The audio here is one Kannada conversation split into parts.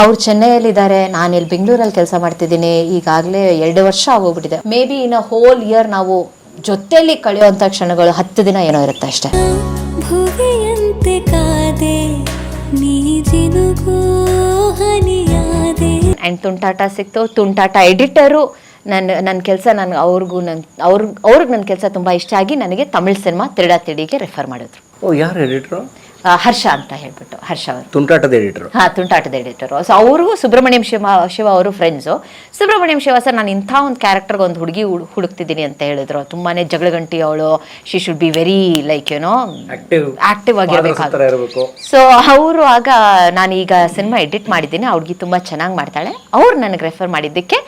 ಅವ್ರು ಚೆನ್ನೈಯಲ್ಲಿದ್ದಾರೆ ನಾನು ಇಲ್ಲಿ ಬೆಂಗಳೂರಲ್ಲಿ ಕೆಲಸ ಮಾಡ್ತಿದ್ದೀನಿ ಈಗಾಗಲೇ ಎರಡು ವರ್ಷ ಆಗೋಗ್ಬಿಟ್ಟಿದೆ. May be in a whole year ನಾವು ಜೊತೆಯಲ್ಲಿ ಕಳೆಯುವಂಥ ಕ್ಷಣಗಳು ಹತ್ತು ದಿನ ಏನೋ ಇರುತ್ತೆ ಅಷ್ಟೇ. ಭುವಿಯಂತೆ ಕಾದೆ ನೀ ಜಿನುಗೋ ಹನಿಯಾದೆ. ಆ್ಯಂಡ್ ತುಂಟಾಟ ಸಿಕ್ತು. ತುಂಟಾಟ ಎಡಿಟರು ನನ್ನ ನನ್ನ ಕೆಲಸ ನಾನು ಅವ್ರಿಗೂ ನನ್ನ ಅವ್ರ ಅವ್ರಿಗೆ ನನ್ನ ಕೆಲಸ ತುಂಬ ಇಷ್ಟ ಆಗಿ ನನಗೆ ತಮಿಳ್ ಸಿನಿಮಾ ತಿರ್ಡಾ ತಿಡಿಗೆ ರೆಫರ್ ಮಾಡಿದ್ರು. ಓ ಯಾರು ಎಡಿಟ್ರು? ಹರ್ಷ ಅಂತ ಹೇಳ್ಬಿಟ್ಟು ಹರ್ಷ ಅವರು. ತುಂಟಾಟದ ಎಡಿಟರ್ ಹಾ ತುಂಟಾಟದ ಎಡಿಟರ್ ಸೊ ಅವರು ಸುಬ್ರಹ್ಮಣ್ಯಂ ಶಿವ ಶಿವ ಅವರು ಫ್ರೆಂಡ್ಸು ಸುಬ್ರಹ್ಮಣ್ಯಂ ಶಿವ ಸರ್ ನಾನು ಇಂಥ ಒಂದು ಕ್ಯಾರೆಕ್ಟರ್ಗೆ ಒಂದು ಹುಡುಗಿ ಹುಡುಕ್ತಿದ್ದೀನಿ ಅಂತ ಹೇಳಿದ್ರು. ತುಂಬಾನೇ ಜಗಳಗಂಟಿ ಅವಳು. She should be very like ಏನೋ ಆಕ್ಟಿವ್ ಆಕ್ಟಿವ್ ಆಗಿರಬೇಕು. ಸೊ ಅವರು ಆಗ ನಾನು ಈಗ ಸಿನಿಮಾ ಎಡಿಟ್ ಮಾಡಿದ್ದೀನಿ. ಅವ್ರಿಗೆ ತುಂಬಾ ಚೆನ್ನಾಗಿ ಮಾಡ್ತಾಳೆ. ಅವ್ರು ನನಗೆ ರೆಫರ್ ಮಾಡಿದ್ದಕ್ಕೆ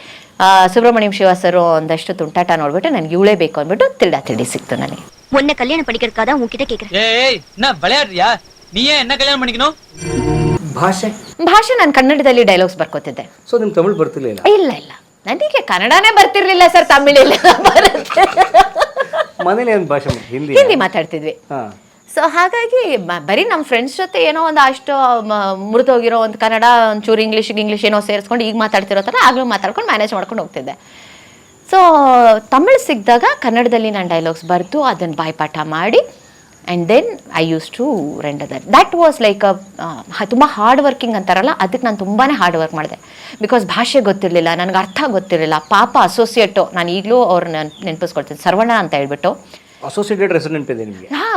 ಸುಬ್ರಹ್ಮಣ್ಯಂ ಶಿವ ಸರ್ ಒಂದಷ್ಟು ತುಂಟಾಟ ನೋಡ್ಬಿಟ್ಟು ನನಗೆ ಇವಳೇ ಬೇಕು ಅಂದ್ಬಿಟ್ಟು ತಿಳ್ದಾ ತಿಳಿ ಸಿಕ್ತು ನನಗೆ. உன்னை கல்யாணம் பண்ணிக்கிறதுக்காக தான் உன்கிட்ட கேக்குறேன் ஏய் என்ன விளையாடுறியா நீ ஏன் என்ன கல்யாணம் பண்ணிக்கணும் ಭಾಷೆ ಭಾಷೆ ನಾನು ಕನ್ನಡದಲ್ಲಿ ಡೈಲಾಗ್ಸ್ ಬರ್ಕೋತಿದ್ದೆ ಸೊ ನಿಮ್ ತಮಿಳ್ ಬರ್ತಿರ್ಲಿಲ್ಲ ಇಲ್ಲ ಇಲ್ಲ ನನಗೆ ಕನ್ನಡನೇ ಬರ್ತಿರ್ಲಿಲ್ಲ ಸರ್ ತಮಿಳೆಲ್ಲ ಬರುತ್ತೆ ಮನೇಲಿ ಏನ್ ಭಾಷೆ ಮಾಡ್- ಹಿಂದಿ ಹಿಂದಿ ಮಾತಾಡ್ತಿದ್ವಿ ಹಾ ಸೊ ಹಾಗಾಗಿ ಮ- ಬರೀ ನಮ್ಮ ಫ್ರೆಂಡ್ಸ್ ಜೊತೆ ಏನೋ ಒಂದು ಅಷ್ಟು ಮುರಿದೋಗಿರೋ ಒಂದು ಕನ್ನಡ ಒಂಚೂರು ಇಂಗ್ಲೀಷ್ ಇಂಗ್ಲೀಷ್ ಏನೋ ಸೇರಿಸ್ಕೊಂಡು ಈಗ ಮಾತಾಡ್ತಿರೋ ಥರ ಆಗಲೂ ಮಾತಾಡ್ಕೊಂಡು ಮ್ಯಾನೇಜ್ ಮಾಡ್ಕೊಂಡು ಹೋಗ್ತಿದ್ದೆ ಸೊ ತಮಿಳು ಸಿಕ್ಕಿದಾಗ ಕನ್ನಡದಲ್ಲಿ ನಾನು ಡೈಲಾಗ್ಸ್ ಬರೆದು ಅದನ್ನು ಬಾಯ್ಪಾಠ ಮಾಡಿ and then I use to render that that was like ತುಂಬ ಹಾರ್ಡ್ ವರ್ಕಿಂಗ್ ಅಂತಾರಲ್ಲ ಅದಕ್ಕೆ ನಾನು ತುಂಬಾ ಹಾರ್ಡ್ ವರ್ಕ್ ಮಾಡಿದೆ. ಬಿಕಾಸ್ ಭಾಷೆ ಗೊತ್ತಿರಲಿಲ್ಲ ನನಗೆ ಅರ್ಥ ಗೊತ್ತಿರಲಿಲ್ಲ ಪಾಪ ಅಸೋಸಿಯೇಟು ನಾನು ಈಗಲೂ ಅವ್ರನ್ನ ನೆನಪಿಸ್ಕೊಳ್ತೀನಿ ಸರ್ವಣ ಅಂತ ಹೇಳ್ಬಿಟ್ಟು. ಅಸೋಸಿಯೇಟೆಡ್ ರೆಸಿಡೆಂಟ್ ಇದೆ ನಿಮಗೆ? ಹಾ.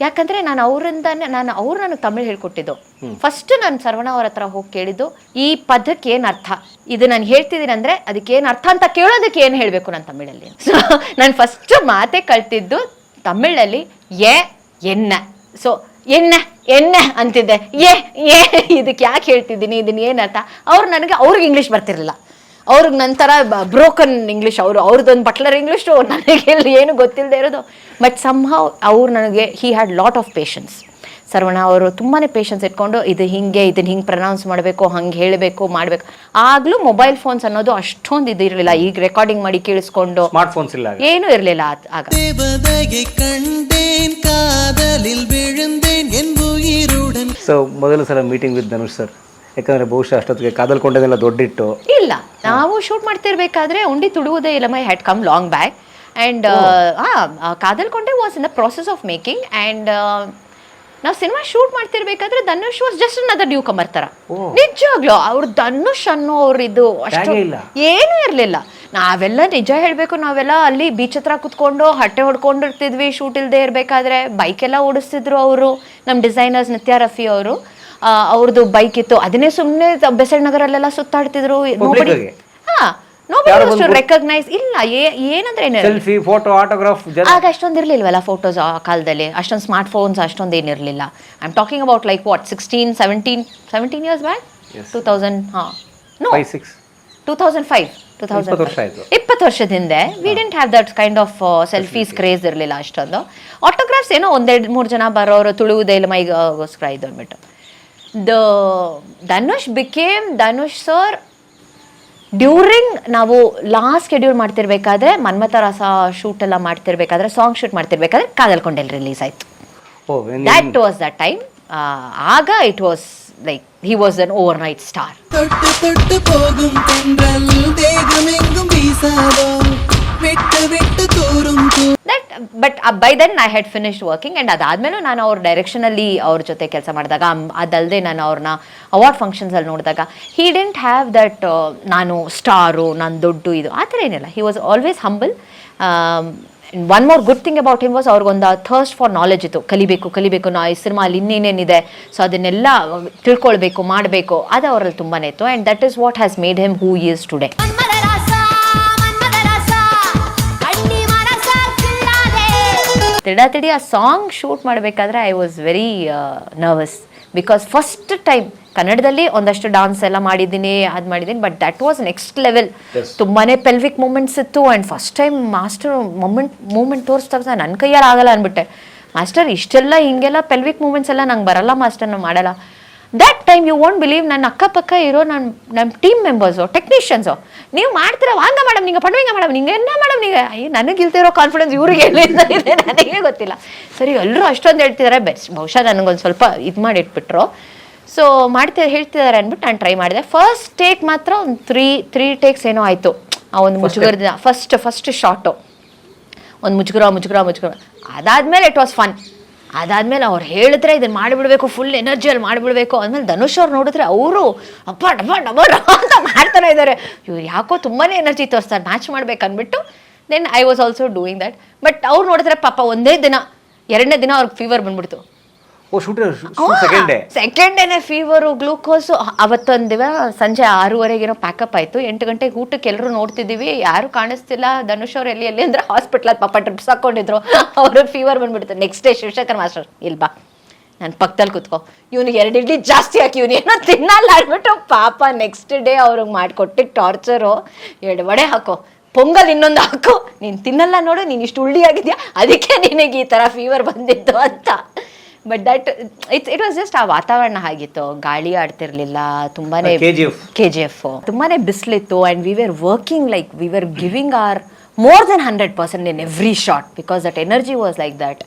ಯಾಕಂದ್ರೆ ನಾನು ಅವರಿಂದಾನೆ ನಾನು ಅವ್ರು ನನಗೆ ತಮಿಳ್ ಹೇಳ್ಕೊಟ್ಟಿದ್ದು. ಫಸ್ಟ್ ನಾನು ಸರ್ವಣ ಅವ್ರ ಹತ್ರ ಹೋಗಿ ಕೇಳಿದ್ದು ಈ ಪದಕ್ಕೆ ಏನು ಅರ್ಥ? ಇದು ನಾನು ಹೇಳ್ತಿದ್ದೀನಿ ಅಂದ್ರೆ ಅದಕ್ಕೆ ಏನು ಅರ್ಥ ಅಂತ ಕೇಳೋದಕ್ಕೆ ಏನು ಹೇಳಬೇಕು ನಾನು ತಮಿಳಲ್ಲಿ? ಸೊ ನಾನು ಫಸ್ಟ್ ಮಾತೆ ಕಲ್ತಿದ್ದು ತಮಿಳಲ್ಲಿ ಎ ಎನ್ನ. ಸೊ ಎನ್ನ ಎನ್ನ ಅಂತಿದ್ದೆ. ಏ ಏ ಇದಕ್ಕೆ ಯಾಕೆ ಹೇಳ್ತಿದ್ದೀನಿ? ಇದನ್ನ ಏನರ್ಥ ಅರ್ಥ? ಅವ್ರು ನನಗೆ ಅವ್ರಿಗೆ ಇಂಗ್ಲೀಷ್ ಬರ್ತಿರಲಿಲ್ಲ. ಅವ್ರಿಗೆ ನಂತರ ಬ್ರೋಕನ್ ಇಂಗ್ಲೀಷ್ ಅವರು ಅವ್ರದ್ದೊಂದು ಬಟ್ಲರ್ ಇಂಗ್ಲೀಷು ನನಗೆ ಏನು ಗೊತ್ತಿಲ್ಲದೆ ಇರೋದು. ಬಟ್ ಸಮ್ಹಾವ್ ಅವ್ರು ನನಗೆ he had lot of patience Saravana ಅವರು ತುಂಬಾ ಪೇಷನ್ಸ್ ಇಟ್ಕೊಂಡು ಇದು ಹಿಂಗೆ ಇದನ್ನ ಹಿಂಗೆ ಪ್ರನೌನ್ಸ್ ಮಾಡಬೇಕು ಹಂಗೆ ಹೇಳಬೇಕು ಮಾಡಬೇಕು. ಆಗಲೂ ಮೊಬೈಲ್ ಫೋನ್ಸ್ ಅನ್ನೋದು ಅಷ್ಟೊಂದು ಇದು ಇರಲಿಲ್ಲ. ಈಗ ರೆಕಾರ್ಡಿಂಗ್ ಮಾಡಿ ಕೇಳಿಸ್ಕೊಂಡು ಸ್ಮಾರ್ಟ್ ಫೋನ್ಸ್ ಇಲ್ಲ ಏನು ಇರಲಿಲ್ಲ ಆಗ. ಸೊ ಮೊದಲ ಸಲ ಮೀಟಿಂಗ್ ವಿತ್ ಧನುಷ್ ಸರ್ ಯಾಕಂದ್ರೆ ಬಹುಶಃ ಅಷ್ಟೊತ್ತಿಗೆ ಕಾದಲ್ಕೊಂಡದೆಲ್ಲ ದೊಡ್ಡಿಟ್ಟು. ಇಲ್ಲ ನಾವು ಶೂಟ್ ಮಾಡ್ತಿರ್ಬೇಕಾದ್ರೆ ಉಂಡಿ ತುಡುವುದೇ ಇಲ್ಲ my had come long back and ಕಾದಲ್ಕೊಂಡೆ was in the process of making and ನಾವು cinema shoot ಮಾಡ್ತಿರ್ಬೇಕಾದ್ರೆ Dhanush was just another newcomer ಥರ ನಿಜವಾಗ್ಲು ಅವ್ರು ಧನುಷ್ ಅನ್ನೋ ಅವ್ರ ಇದು ಅಷ್ಟು ಇಲ್ಲ. ಏನೂ ಇರಲಿಲ್ಲ. ನಾವೆಲ್ಲ ನಿಜ ಹೇಳಬೇಕು ನಾವೆಲ್ಲ ಅಲ್ಲಿ ಬೀಚ್ ಹತ್ರ ಕುತ್ಕೊಂಡು ಹಟ್ಟೆ ಹೊಡ್ಕೊಂಡಿರ್ತಿದ್ವಿ ಶೂಟ್ ಇಲ್ಲದೆ ಇರಬೇಕಾದ್ರೆ ಎಲ್ಲ ಓಡಿಸ್ತಿದ್ರು ಅವರು ನಮ್ಮ ಡಿಸೈನರ್ಸ್ ನಿತ್ಯ ರಫಿ ಅವರು. ಅವ್ರದ್ದು ಬೈಕ್ ಇತ್ತು. ಅದನ್ನೇ ಸುಮ್ಮನೆ ಬೆಸಡ್ ನಗರಲ್ಲೆಲ್ಲ ಸುತ್ತಾಡ್ತಿದ್ರು. ಹಾ ರೆಕಗ್ನೈಸ್ ಇಲ್ಲ ಏನಂದ್ರೆ ಏನು ಸೆಲ್ಫಿ ಫೋಟೋ ಆಟೋಗ್ರಾಫ್ ಆಗ ಅಷ್ಟೊಂದು ಇರ್ಲಿಲ್ವಲ್ಲ ಫೋಟೋಸ್ ಆ ಕಾಲದಲ್ಲಿ? ಅಷ್ಟೊಂದು ಸ್ಮಾರ್ಟ್ ಫೋನ್ಸ್ ಅಷ್ಟೊಂದು ಏನಿರಲಿಲ್ಲ I am talking about like what sixteen seventeen seventeen years back two thousand ಹಾಂ. No six two thousand five two ಇಪ್ಪತ್ತು ತೌಸಂಡ್ ಇಪ್ಪತ್ತು ವರ್ಷದ ಹಿಂದೆ we didn't have that kind of selfies craze ಇರಲಿಲ್ಲ ಅಷ್ಟೊಂದು. ಆಟೋಗ್ರಾಫ್ಸ್ ಏನೋ ಒಂದೆರಡು ಮೂರು ಜನ ಬರೋರು ತುಳುವುದೇ ಇಲ್ಲ ಮೈಗೋಸ್ಕರ ಇದು ಅಂದ್ಬಿಟ್ಟು. The Dhanush became Dhanush sir during ನಾವು ಲಾಸ್ಟ್ ಶೆಡ್ಯೂಲ್ ಮಾಡ್ತಿರ್ಬೇಕಾದ್ರೆ ಮನ್ಮಥ ರಸ ಶೂಟ್ ಎಲ್ಲ ಮಾಡ್ತಿರ್ಬೇಕಾದ್ರೆ ಸಾಂಗ್ ಶೂಟ್ ಮಾಡ್ತಿರ್ಬೇಕಾದ್ರೆ ಕಾದಲ್ಕೊಂಡೆಲ್ ರಿಲೀಸ್ ಆಯ್ತು. Oh that was the time ಆಗ it was like he was an overnight star that but by then I had finished working and ಅದಾದಮೇಲೂ ನಾನು ಅವ್ರ ಡೈರೆಕ್ಷನಲ್ಲಿ ಅವ್ರ ಜೊತೆ ಕೆಲಸ ಮಾಡಿದಾಗ ಅದಲ್ಲದೆ ನಾನು ಅವ್ರನ್ನ ಅವಾರ್ಡ್ ಫಂಕ್ಷನ್ಸಲ್ಲಿ ನೋಡಿದಾಗ ಹಿ ಡೆಂಟ್ ಹ್ಯಾವ್ ದಟ್ ನಾನು ಸ್ಟಾರು ನಾನು ದೊಡ್ಡ ಇದು ಆ ಥರ ಏನಿಲ್ಲ. He was always humble one more good thing about him was ಅವ್ರಿಗೊಂದು ಥರ್ಸ್ಟ್ ಫಾರ್ ನಾಲೆಜ್ ಇತ್ತು. ಕಲಿಬೇಕು ಕಲಿಬೇಕು ನಾ ಈ ಸಿನಿಮಾ ಅಲ್ಲಿ ಇನ್ನೇನೇನಿದೆ ಸೊ ಅದನ್ನೆಲ್ಲ ತಿಳ್ಕೊಳ್ಬೇಕು ಮಾಡಬೇಕು ಅದು ಅವರಲ್ಲಿ ತುಂಬಾ ಇತ್ತು. And that is what has made him who is today ತಿಡ ತಿಡಿ ಆ ಸಾಂಗ್ ಶೂಟ್ ಮಾಡಬೇಕಾದ್ರೆ I was very nervous because first time ಕನ್ನಡದಲ್ಲಿ ಒಂದಷ್ಟು ಡಾನ್ಸ್ ಎಲ್ಲ ಮಾಡಿದ್ದೀನಿ ಅದು ಮಾಡಿದ್ದೀನಿ but that was next level ತುಂಬಾ ಪೆಲ್ವಿಕ್ ಮೂಮೆಂಟ್ಸ್ ಇತ್ತು and first time master movement movement ತೋರಿಸ್ದಾಗ ನನ್ನ ಕೈಯಲ್ಲಿ ಆಗಲ್ಲ ಅಂದ್ಬಿಟ್ಟೆ ಮಾಸ್ಟರ್ ಇಷ್ಟೆಲ್ಲ ಹಿಂಗೆಲ್ಲ ಪೆಲ್ವಿಕ್ ಮೂಮೆಂಟ್ಸ್ ಎಲ್ಲ ನಂಗೆ ಬರಲ್ಲ ಮಾಸ್ಟರ್ ನಾನು ಮಾಡಲ್ಲ. That time you won't believe ನನ್ನ ಅಕ್ಕಪಕ್ಕ ಇರೋ ನನ್ನ ನಮ್ಮ ಟೀಮ್ ಮೆಂಬರ್ಸು ಟೆಕ್ನಿಷಿಯನ್ಸು ನೀವು ಮಾಡ್ತೀರಾ ವಾಂಗ ಮೇಡಮ್ ನಿಂಗೆ ಪಡುವಿಂಗ ಮೇಡಮ್ ನಿಂಗೆ ಎನ್ನ ಮೇಡಮ್ ನಿಂಗೆ. ಅಯ್ಯೋ ನನಗೆ ಇಲ್ತಿರೋ ಕಾನ್ಫಿಡೆನ್ಸ್ ಇವ್ರಿಗೆ ಎಲ್ಲಿಂದ ಇದೆ ನನಗೆ ಗೊತ್ತಿಲ್ಲ. ಸರಿ ಎಲ್ಲರೂ ಅಷ್ಟೊಂದು ಹೇಳ್ತಿದ್ದಾರೆ ಬೆಸ್ಟ್ ಬಹುಶಃ ನನಗೊಂದು ಸ್ವಲ್ಪ ಇದು ಮಾಡಿ ಇಟ್ಬಿಟ್ರು ಸೊ ಮಾಡ್ತಾ ಹೇಳ್ತಿದ್ದಾರೆ ಅಂದ್ಬಿಟ್ಟು ನಾನು ಟ್ರೈ ಮಾಡಿದೆ. ಫಸ್ಟ್ ಟೇಕ್ ಮಾತ್ರ ಒಂದು ತ್ರೀ ತ್ರೀ ಟೇಕ್ಸ್ ಏನೋ ಆಯಿತು. ಆ ಒಂದು ಮುಜುಗರದಿಂದ ಫಸ್ಟ್ ಫಸ್ಟ್ ಶಾರ್ಟು ಒಂದು ಮುಜುಗರ ಮುಜುಗರ ಮುಜುಗರ. ಅದಾದ್ಮೇಲೆ ಇಟ್ ವಾಸ್ ಫನ್ ಅದಾದ್ಮೇಲೆ ಅವ್ರು ಹೇಳಿದ್ರೆ ಇದನ್ನ ಮಾಡಿಬಿಡ್ಬೇಕು ಫುಲ್ ಎನರ್ಜಿಯಲ್ಲಿ ಮಾಡಿಬಿಡ್ಬೇಕು. ಆದ್ಮೇಲೆ ಧನುಷ್ ಅವ್ರು ನೋಡಿದ್ರೆ ಅವರು ಅಪ್ಪ, ಡಬ ಡಬ ಅಂತ ಮಾಡ್ತಾನೆ ಇದ್ದಾರೆ ಇವ್ರು ಯಾಕೋ ತುಂಬಾನೇ ಎನರ್ಜಿ ತೋರಿಸ್ತಾರೆ ಮ್ಯಾಚ್ ಮಾಡ್ಬೇಕು ಅಂದ್ಬಿಟ್ಟು then I was also doing that but ಅವ್ರು ನೋಡಿದ್ರೆ ಪಾಪ ಒಂದೇ ದಿನ, ಎರಡನೇ ದಿನ ಅವ್ರಿಗೆ ಫೀವರ್ ಬಂದ್ಬಿಡ್ತು. ಓ ಸೆಕೆಂಡ್ ಡೇ ಸೆಕೆಂಡ್ ಡೇನೆ ಫೀವರು ಗ್ಲೂಕೋಸು ಅವತ್ತೊಂದು ದಿನ ಸಂಜೆ ಆರೂವರೆಗಿರೋ ಪ್ಯಾಕಪ್ ಆಯ್ತು. ಎಂಟು ಗಂಟೆಗೆ ಊಟಕ್ಕೆ ಎಲ್ಲರೂ ನೋಡ್ತಿದ್ದೀವಿ. ಯಾರು ಕಾಣಿಸ್ತಿಲ್ಲ. ಧನುಷ್ ಅವ್ರು ಎಲ್ಲಿ ಎಲ್ಲಿ ಅಂದ್ರೆ ಹಾಸ್ಪಿಟಲ್ ಪಾಪ ಟ್ರಿಪ್ಸ್ ಹಾಕೊಂಡಿದ್ರು. ಅವರು ಫೀವರ್ ಬಂದ್ಬಿಡ್ತು. ನೆಕ್ಸ್ಟ್ ಡೇ ಶಿವಶಂಕರ್ ಮಾಸ್ಟರ್ ಇಲ್ವಾ ನನ್ನ ಪಕ್ಕದಲ್ಲಿ ಕುತ್ಕೋ. ಇವ್ನಿಗೆ ಎರಡು ಇಡ್ಲಿ ಜಾಸ್ತಿ ಹಾಕಿ ಇವನು ಏನೋ ತಿನ್ನಲ್ಲ ಅಂದ್ಬಿಟ್ಟು ಪಾಪ ನೆಕ್ಸ್ಟ್ ಡೇ ಅವ್ರಿಗೆ ಮಾಡಿಕೊಟ್ಟಿದ್ದು ಟಾರ್ಚರು ಎರಡು ವಡೆ ಹಾಕೋ. ಪೊಂಗಲ್ ಇನ್ನೊಂದು ಹಾಕು. ನೀನು ತಿನ್ನಲ್ಲ ನೋಡು ನೀನು ಇಷ್ಟು ಉಳ್ಳಿ ಆಗಿದ್ಯಾ ಅದಕ್ಕೆ ನಿನಗೆ ಈ ಥರ ಫೀವರ್ ಬಂದಿದ್ದು ಅಂತ. But that it's it was just ಆ ವಾತಾವರಣ ಆಗಿತ್ತು. ಗಾಳಿ ಆಡ್ತಿರ್ಲಿಲ್ಲ ತುಂಬಾನೇ. ಕೆ ಜಿ ಎಫ್ ತುಂಬಾನೇ ಬಿಸಿಲಿತ್ತು and we were working like we were giving are more than hundred percent in every shot because that energy was like that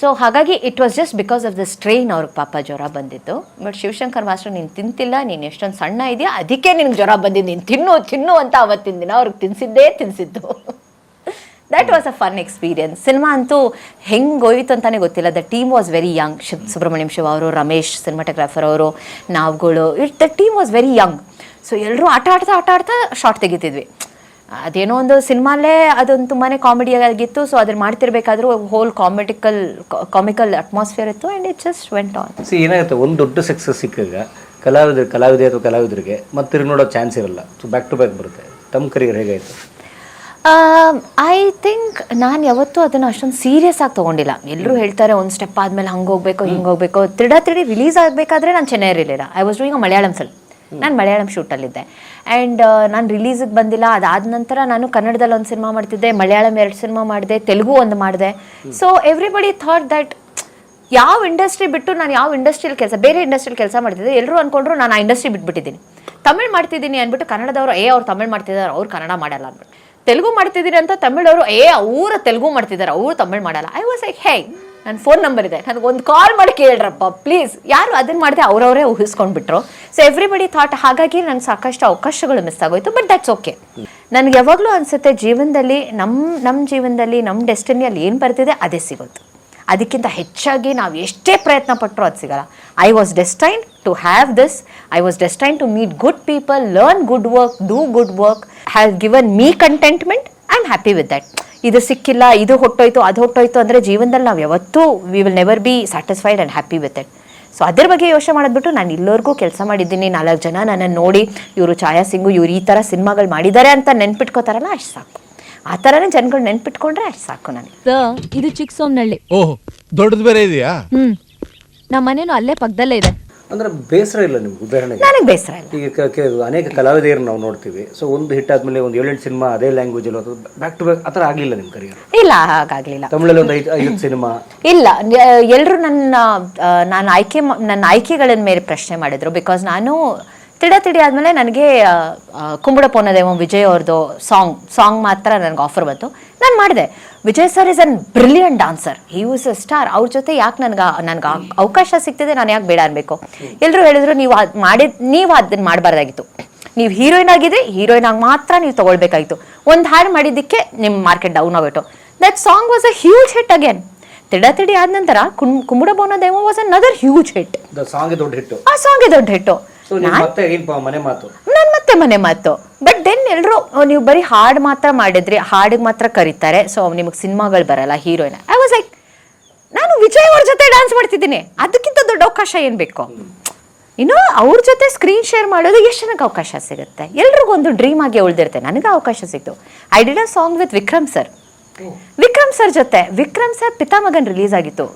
so ಹಾಗಾಗಿ it was just because of the strain ಅವ್ರಿಗೆ ಪಾಪ ಜ್ವರ ಬಂದಿತ್ತು. ಬಟ್ ಶಿವಶಂಕರ್ ಮಾಸ್ಟರ್ ನೀನು ತಿಂತಿಲ್ಲ ನೀನು ಎಷ್ಟೊಂದು ಸಣ್ಣ ಇದೆಯಾ ಅದಕ್ಕೆ ನಿನಗೆ ಜ್ವರ ಬಂದಿದ್ದು ನೀನು ತಿನ್ನು ತಿನ್ನು ಅಂತ ಅವತ್ತಿನ ದಿನ ಅವ್ರಿಗೆ ತಿನ್ಸಿದ್ದೇ ತಿನ್ಸಿದ್ದು. That was a fun experience cinema ಅಂತೂ ಹೆಂಗೆ ಹೋಯ್ತು ಅಂತಾನೆ ಗೊತ್ತಿಲ್ಲ. The team was very young Shiv Subramaniam Shiva ಅವರು, ರಮೇಶ್ ಸಿನಿಮಾಟೋಗ್ರಾಫರ್ ಅವರು, ನಾವುಗಳು, it the team was very young so ಎಲ್ಲರೂ ಆಟ ಆಡ್ತಾ ಆಟ ಆಡ್ತಾ ಶಾರ್ಟ್ ತೆಗಿತಿದ್ವಿ. ಅದೇನೋ ಒಂದು ಸಿನಿಮಾಲೇ ಅದೊಂದು ತುಂಬಾ ಕಾಮಿಡಿ ಆಗಿತ್ತು. ಸೊ ಅದನ್ನ ಮಾಡ್ತಿರ್ಬೇಕಾದ್ರೂ ಹೋಲ್ ಕಾಮಿಡಿಕಲ್ ಕಾಮಿಕಲ್ ಅಟ್ಮಾಸ್ಫಿಯರ್ ಇತ್ತು and it just went on see ಏನಾಗುತ್ತೆ? ಒಂದು ದೊಡ್ಡ ಸಕ್ಸಸ್ ಸಿಕ್ಕಾಗ ಕಲಾವಿದ, ಕಲಾವಿದೆ ಅಥವಾ ಕಲಾವಿದರಿಗೆ ಮತ್ತೆ ನೋಡೋ ಚಾನ್ಸ್ ಇರಲ್ಲ. ಸೊ ಬ್ಯಾಕ್ ಟು ಬ್ಯಾಕ್ ಬರುತ್ತೆ. ತಮ್ಮ ಕರಿಯರ್ ಹೇಗಾಯಿತು? ಐ ಥಿಂಕ್ ನಾನು ಯಾವತ್ತೂ ಅದನ್ನು ಅಷ್ಟೊಂದು ಸೀರಿಯಸ್ ಆಗಿ ತೊಗೊಂಡಿಲ್ಲ. ಎಲ್ಲರೂ ಹೇಳ್ತಾರೆ ಒಂದು ಸ್ಟೆಪ್ ಆದಮೇಲೆ ಹಂಗೆ ಹೋಗ್ಬೇಕು ಹಿಂಗೆ ಹೋಗ್ಬೇಕು. ತ್ರಿಡ ತ್ರಿಡಿ ರಿಲೀಸ್ ಆಗಬೇಕಾದ್ರೆ ನಾನು ಚೆನ್ನೈ ಇರಲಿಲ್ಲ. I was doing a Malayalam film ನಾನು ಮಲಯಾಳಂ ಶೂಟಲ್ಲಿದ್ದೆ ಆ್ಯಂಡ್ ನಾನು ರಿಲೀಸಿಗೆ ಬಂದಿಲ್ಲ. ಅದಾದ ನಂತರ ನಾನು ಕನ್ನಡದಲ್ಲಿ ಒಂದು ಸಿನಿಮಾ ಮಾಡ್ತಿದ್ದೆ ಮಲಯಾಳಂ ಎರಡು ಸಿನಿಮಾ ಮಾಡಿದೆ ತೆಲುಗು ಒಂದು ಮಾಡಿದೆ. ಸೊ ಎವ್ರಿಬಡಿ ಥಾಟ್ ದಟ್ ಯಾವ ಇಂಡಸ್ಟ್ರಿ ಬಿಟ್ಟು ನಾನು ಯಾವ ಇಂಡಸ್ಟ್ರಿಯಲ್ಲಿ ಕೆಲಸ ಬೇರೆ ಇಂಡಸ್ಟ್ರಿಯಲ್ಲಿ ಕೆಲಸ ಮಾಡ್ತಿದ್ದೆ. ಎಲ್ಲರೂ ಅನ್ಕೊಂಡ್ರು ನಾನು ಆ ಇಂಡಸ್ಟ್ರಿ ಬಿಟ್ಬಿಟ್ಟಿದ್ದೀನಿ. ತಮಿಳು ಮಾಡ್ತಿದ್ದೀನಿ ಅಂದ್ಬಿಟ್ಟು ಕನ್ನಡದವರು ಏ ಅವ್ರು ತಮಿಳು ಮಾಡ್ತಿದ್ದಾರೆ ಅವ್ರು ಕನ್ನಡ ಮಾಡಲ್ಲ ಅಂದ್ಬಿಟ್ಟು. ತೆಲುಗು ಮಾಡ್ತಿದ್ದೀರಿ ಅಂತ ತಮಿಳವರು, ಏ ಅವ್ರು ತೆಲುಗು ಮಾಡ್ತಿದ್ದಾರೆ ಅವ್ರು ತಮಿಳು ಮಾಡಲ್ಲ. ಐ ವಾಸ್ ಲೈಕ್ ಹೇ ನನ್ನ ಫೋನ್ ನಂಬರ್ ಇದೆ, ನನಗೆ ಒಂದು ಕಾಲ್ ಮಾಡಿ ಕೇಳ್ರಪ್ಪ ಪ್ಲೀಸ್ ಯಾರು ಅದನ್ನ ಮಾಡಿದೆ ಅವ್ರವರೇ ಊಹಿಸ್ಕೊಂಡ್ಬಿಟ್ರು. ಸೊ ಎವ್ರಿಬಡಿ ಥಾಟ್ ಹಾಗಾಗಿ ನನ್ನ ಸಾಕಷ್ಟು ಅವಕಾಶಗಳು ಮಿಸ್ ಆಗೋಯ್ತು ಬಟ್ ದಟ್ಸ್ ಓಕೆ ನನಗೆ ಯಾವಾಗಲೂ ಅನಿಸುತ್ತೆ, ಜೀವನದಲ್ಲಿ ನಮ್ಮ ನಮ್ಮ ಜೀವನದಲ್ಲಿ ನಮ್ಮ ಡೆಸ್ಟಿನಿಯಲ್ಲಿ ಏನು ಬರ್ತಿದೆ, ಅದೇ ಸಿಗುತ್ತೆ. ಅದಕ್ಕಿಂತ ಹೆಚ್ಚಾಗಿ ನಾವು ಎಷ್ಟೇ ಪ್ರಯತ್ನ ಪಟ್ಟರು ಅದು ಸಿಗಲ್ಲ. I was destined to have this I was destined to meet good people, learn good work do good work has given me contentment I am happy with that ಇದು ಸಿಕ್ಕಿಲ್ಲ ಇದು ಹೊಟ್ಟೋಯ್ತು ಅದು ಹೊಟ್ಟೋಯ್ತು ಅಂದರೆ ಜೀವನದಲ್ಲಿ ನಾವು ಯಾವತ್ತೂ we will never be satisfied and happy with it so ಅದ್ರ ಬಗ್ಗೆ ಯೋಚನೆ ಮಾಡಿದ್ಬಿಟ್ಟು ನಾನು ಇಲ್ಲೋರ್ಗೂ ಕೆಲಸ ಮಾಡಿದ್ದೀನಿ. ನಾಲ್ಕು ಜನ ನನ್ನನ್ನು ನೋಡಿ ಇವರು ಛಾಯಾ ಸಿಂಗು ಇವ್ರು ಈ ಥರ ಸಿನಿಮಾಗಳು ಮಾಡಿದ್ದಾರೆ ಅಂತ ನೆನ್ಪಿಟ್ಕೋತಾರಲ್ಲ ಅಷ್ಟು ಸಾಕು. ಆ ಥರನೇ ಜನಗಳು ನೆನ್ಪಿಟ್ಕೊಂಡ್ರೆ ಅಷ್ಟು ಸಾಕು ನನಗೆ. ಇದು ಚಿಕ್ಕ ಸೋಮ್ನಳ್ಳಿ ಓಹ್ ದೊಡ್ಡದು ಬೇರೆ ಇದೆಯಾ? ನಮ್ಮ ಮನೇನು ಅಲ್ಲೇ ಪಕ್ಕದಲ್ಲೇ ಇದೆ. ಅಂದ್ರೆ ಬೇಸರ ಇಲ್ಲ ನಿಮ್ಗೆ ಉದಾಹರಣೆಗೆ? ನನಗೆ ಬೇಸರ ಇಲ್ಲ. ಈಗ ಕ- ಕೆ- ಅನೇಕ ಕಲಾವಿದೆಯರು ನಾವು ನೋಡ್ತೀವಿ. ಸೊ ಒಂದು ಹಿಟ್ ಆದ್ಮೇಲೆ ಒಂದು ಏಳೆಂಟು ಸಿನಿಮಾ ಅದೇ ಲ್ಯಾಂಗ್ವೇಜ್ ಅಥವಾ ಬ್ಯಾಕ್ ಟು ಬ್ಯಾಕ್ ಆ ಥರ ಆಗಲಿಲ್ಲ ನಿಮ್ಮ ಕರಿಯರ್ ಇಲ್ಲ ಹಾಗಾಗ್ಲಿಲ್ಲ. ತಮಿಳಲ್ಲಿ ಒಂದು ಐದು ಐದು ಸಿನಿಮಾ ಇಲ್ಲ ಎಲ್ಲರೂ ನನ್ನ ನಾನು ಆಯ್ಕೆ ಮಾ- ನನ್ನ ಆಯ್ಕೆಗಳ ಮೇಲೆ ಪ್ರಶ್ನೆ ಮಾಡಿದ್ರು. ಬಿಕಾಸ್ ನಾನು ತಿಡ ತಿಡಿ ಆದಮೇಲೆ ನನಗೆ ಕುಂಬಳ ಪೋನದೇವ ವಿಜಯ್ ಅವ್ರದ್ದು ಸಾಂಗ್ ಸಾಂಗ್ ಮಾತ್ರ ನನಗೆ ಆಫರ್ ಬಂತು. ನಾನು ಮಾಡಿದೆ. Vijay sir is an brilliant dancer he was a star ಅವ್ರ ಜೊತೆ ಯಾಕೆ ನನಗೆ ನನಗೆ ಅವಕಾಶ ಸಿಗ್ತಿದೆ ನಾನು ಯಾಕೆ ಬೇಡ ಅನ್ಬೇಕು? ಎಲ್ಲರೂ ಹೇಳಿದ್ರು ನೀವು ಅದು ಮಾಡಿದ ನೀವು ಅದನ್ನ ಮಾಡಬಾರ್ದಾಗಿತ್ತು. ನೀವು ಹೀರೋಯಿನ್ ಆಗಿದ್ರೆ ಹೀರೋಯಿನ್ ಆಗಿ ಮಾತ್ರ ನೀವು ತಗೊಳ್ಬೇಕಾಗಿತ್ತು. ಒಂದು ಹಾಡು ಮಾಡಿದ್ದಕ್ಕೆ ನಿಮ್ಮ ಮಾರ್ಕೆಟ್ ಡೌನ್ ಆಗಿಬಿಟ್ಟು that song was a huge hit again ತಿಡ ತಿಡಿ ಆದ ನಂತರ Kumbuda Pona Deva was other huge hit song ದೊಡ್ಡ ಹಿಟ್ಟು ಆ ಸಾಂಗ್ ದೊಡ್ಡ ಹಿಟ್ಟು ಸೊ ನೀವು ಮತ್ತೆ ಏನು ಮನೆ ಮಾತು. ನಾನು ಮತ್ತೆ ಮನೆ ಮಾತು. ಬಟ್ ದೆನ್ ಎಲ್ಲರೂ ನೀವು ಬರೀ ಹಾಡು ಮಾತ್ರ ಮಾಡಿದ್ರಿ ಹಾಡಿಗೆ ಮಾತ್ರ ಕರೀತಾರೆ. ಸೊ ನಿಮಗೆ ಸಿನಿಮಾಗಳು ಬರಲ್ಲ ಹೀರೋಯಿನ್. ಐ ವಾಸ್ ಲೈಕ್ ನಾನು ವಿಜಯ್ ಅವ್ರ ಜೊತೆ ಡ್ಯಾನ್ಸ್ ಮಾಡ್ತಿದ್ದೀನಿ. ಅದಕ್ಕಿಂತ ದೊಡ್ಡ ಅವಕಾಶ ಏನು ಬೇಕು? ಇನ್ನು ಅವ್ರ ಜೊತೆ ಸ್ಕ್ರೀನ್ ಶೇರ್ ಮಾಡೋದು ಎಷ್ಟು ಜನಕ್ಕೆ ಅವಕಾಶ ಸಿಗುತ್ತೆ? ಎಲ್ರಿಗೂ ಒಂದು ಡ್ರೀಮ್ ಆಗಿ ಉಳಿದಿರುತ್ತೆ. ನನಗೆ ಅವಕಾಶ ಸಿಕ್ತು. I did a song with Vikram sir Vikram sir ಜೊತೆ ವಿಕ್ರಮ್ ಸರ್ ಪಿತಾಮಗನ್ ರಿಲೀಸ್ ಆಗಿತ್ತು.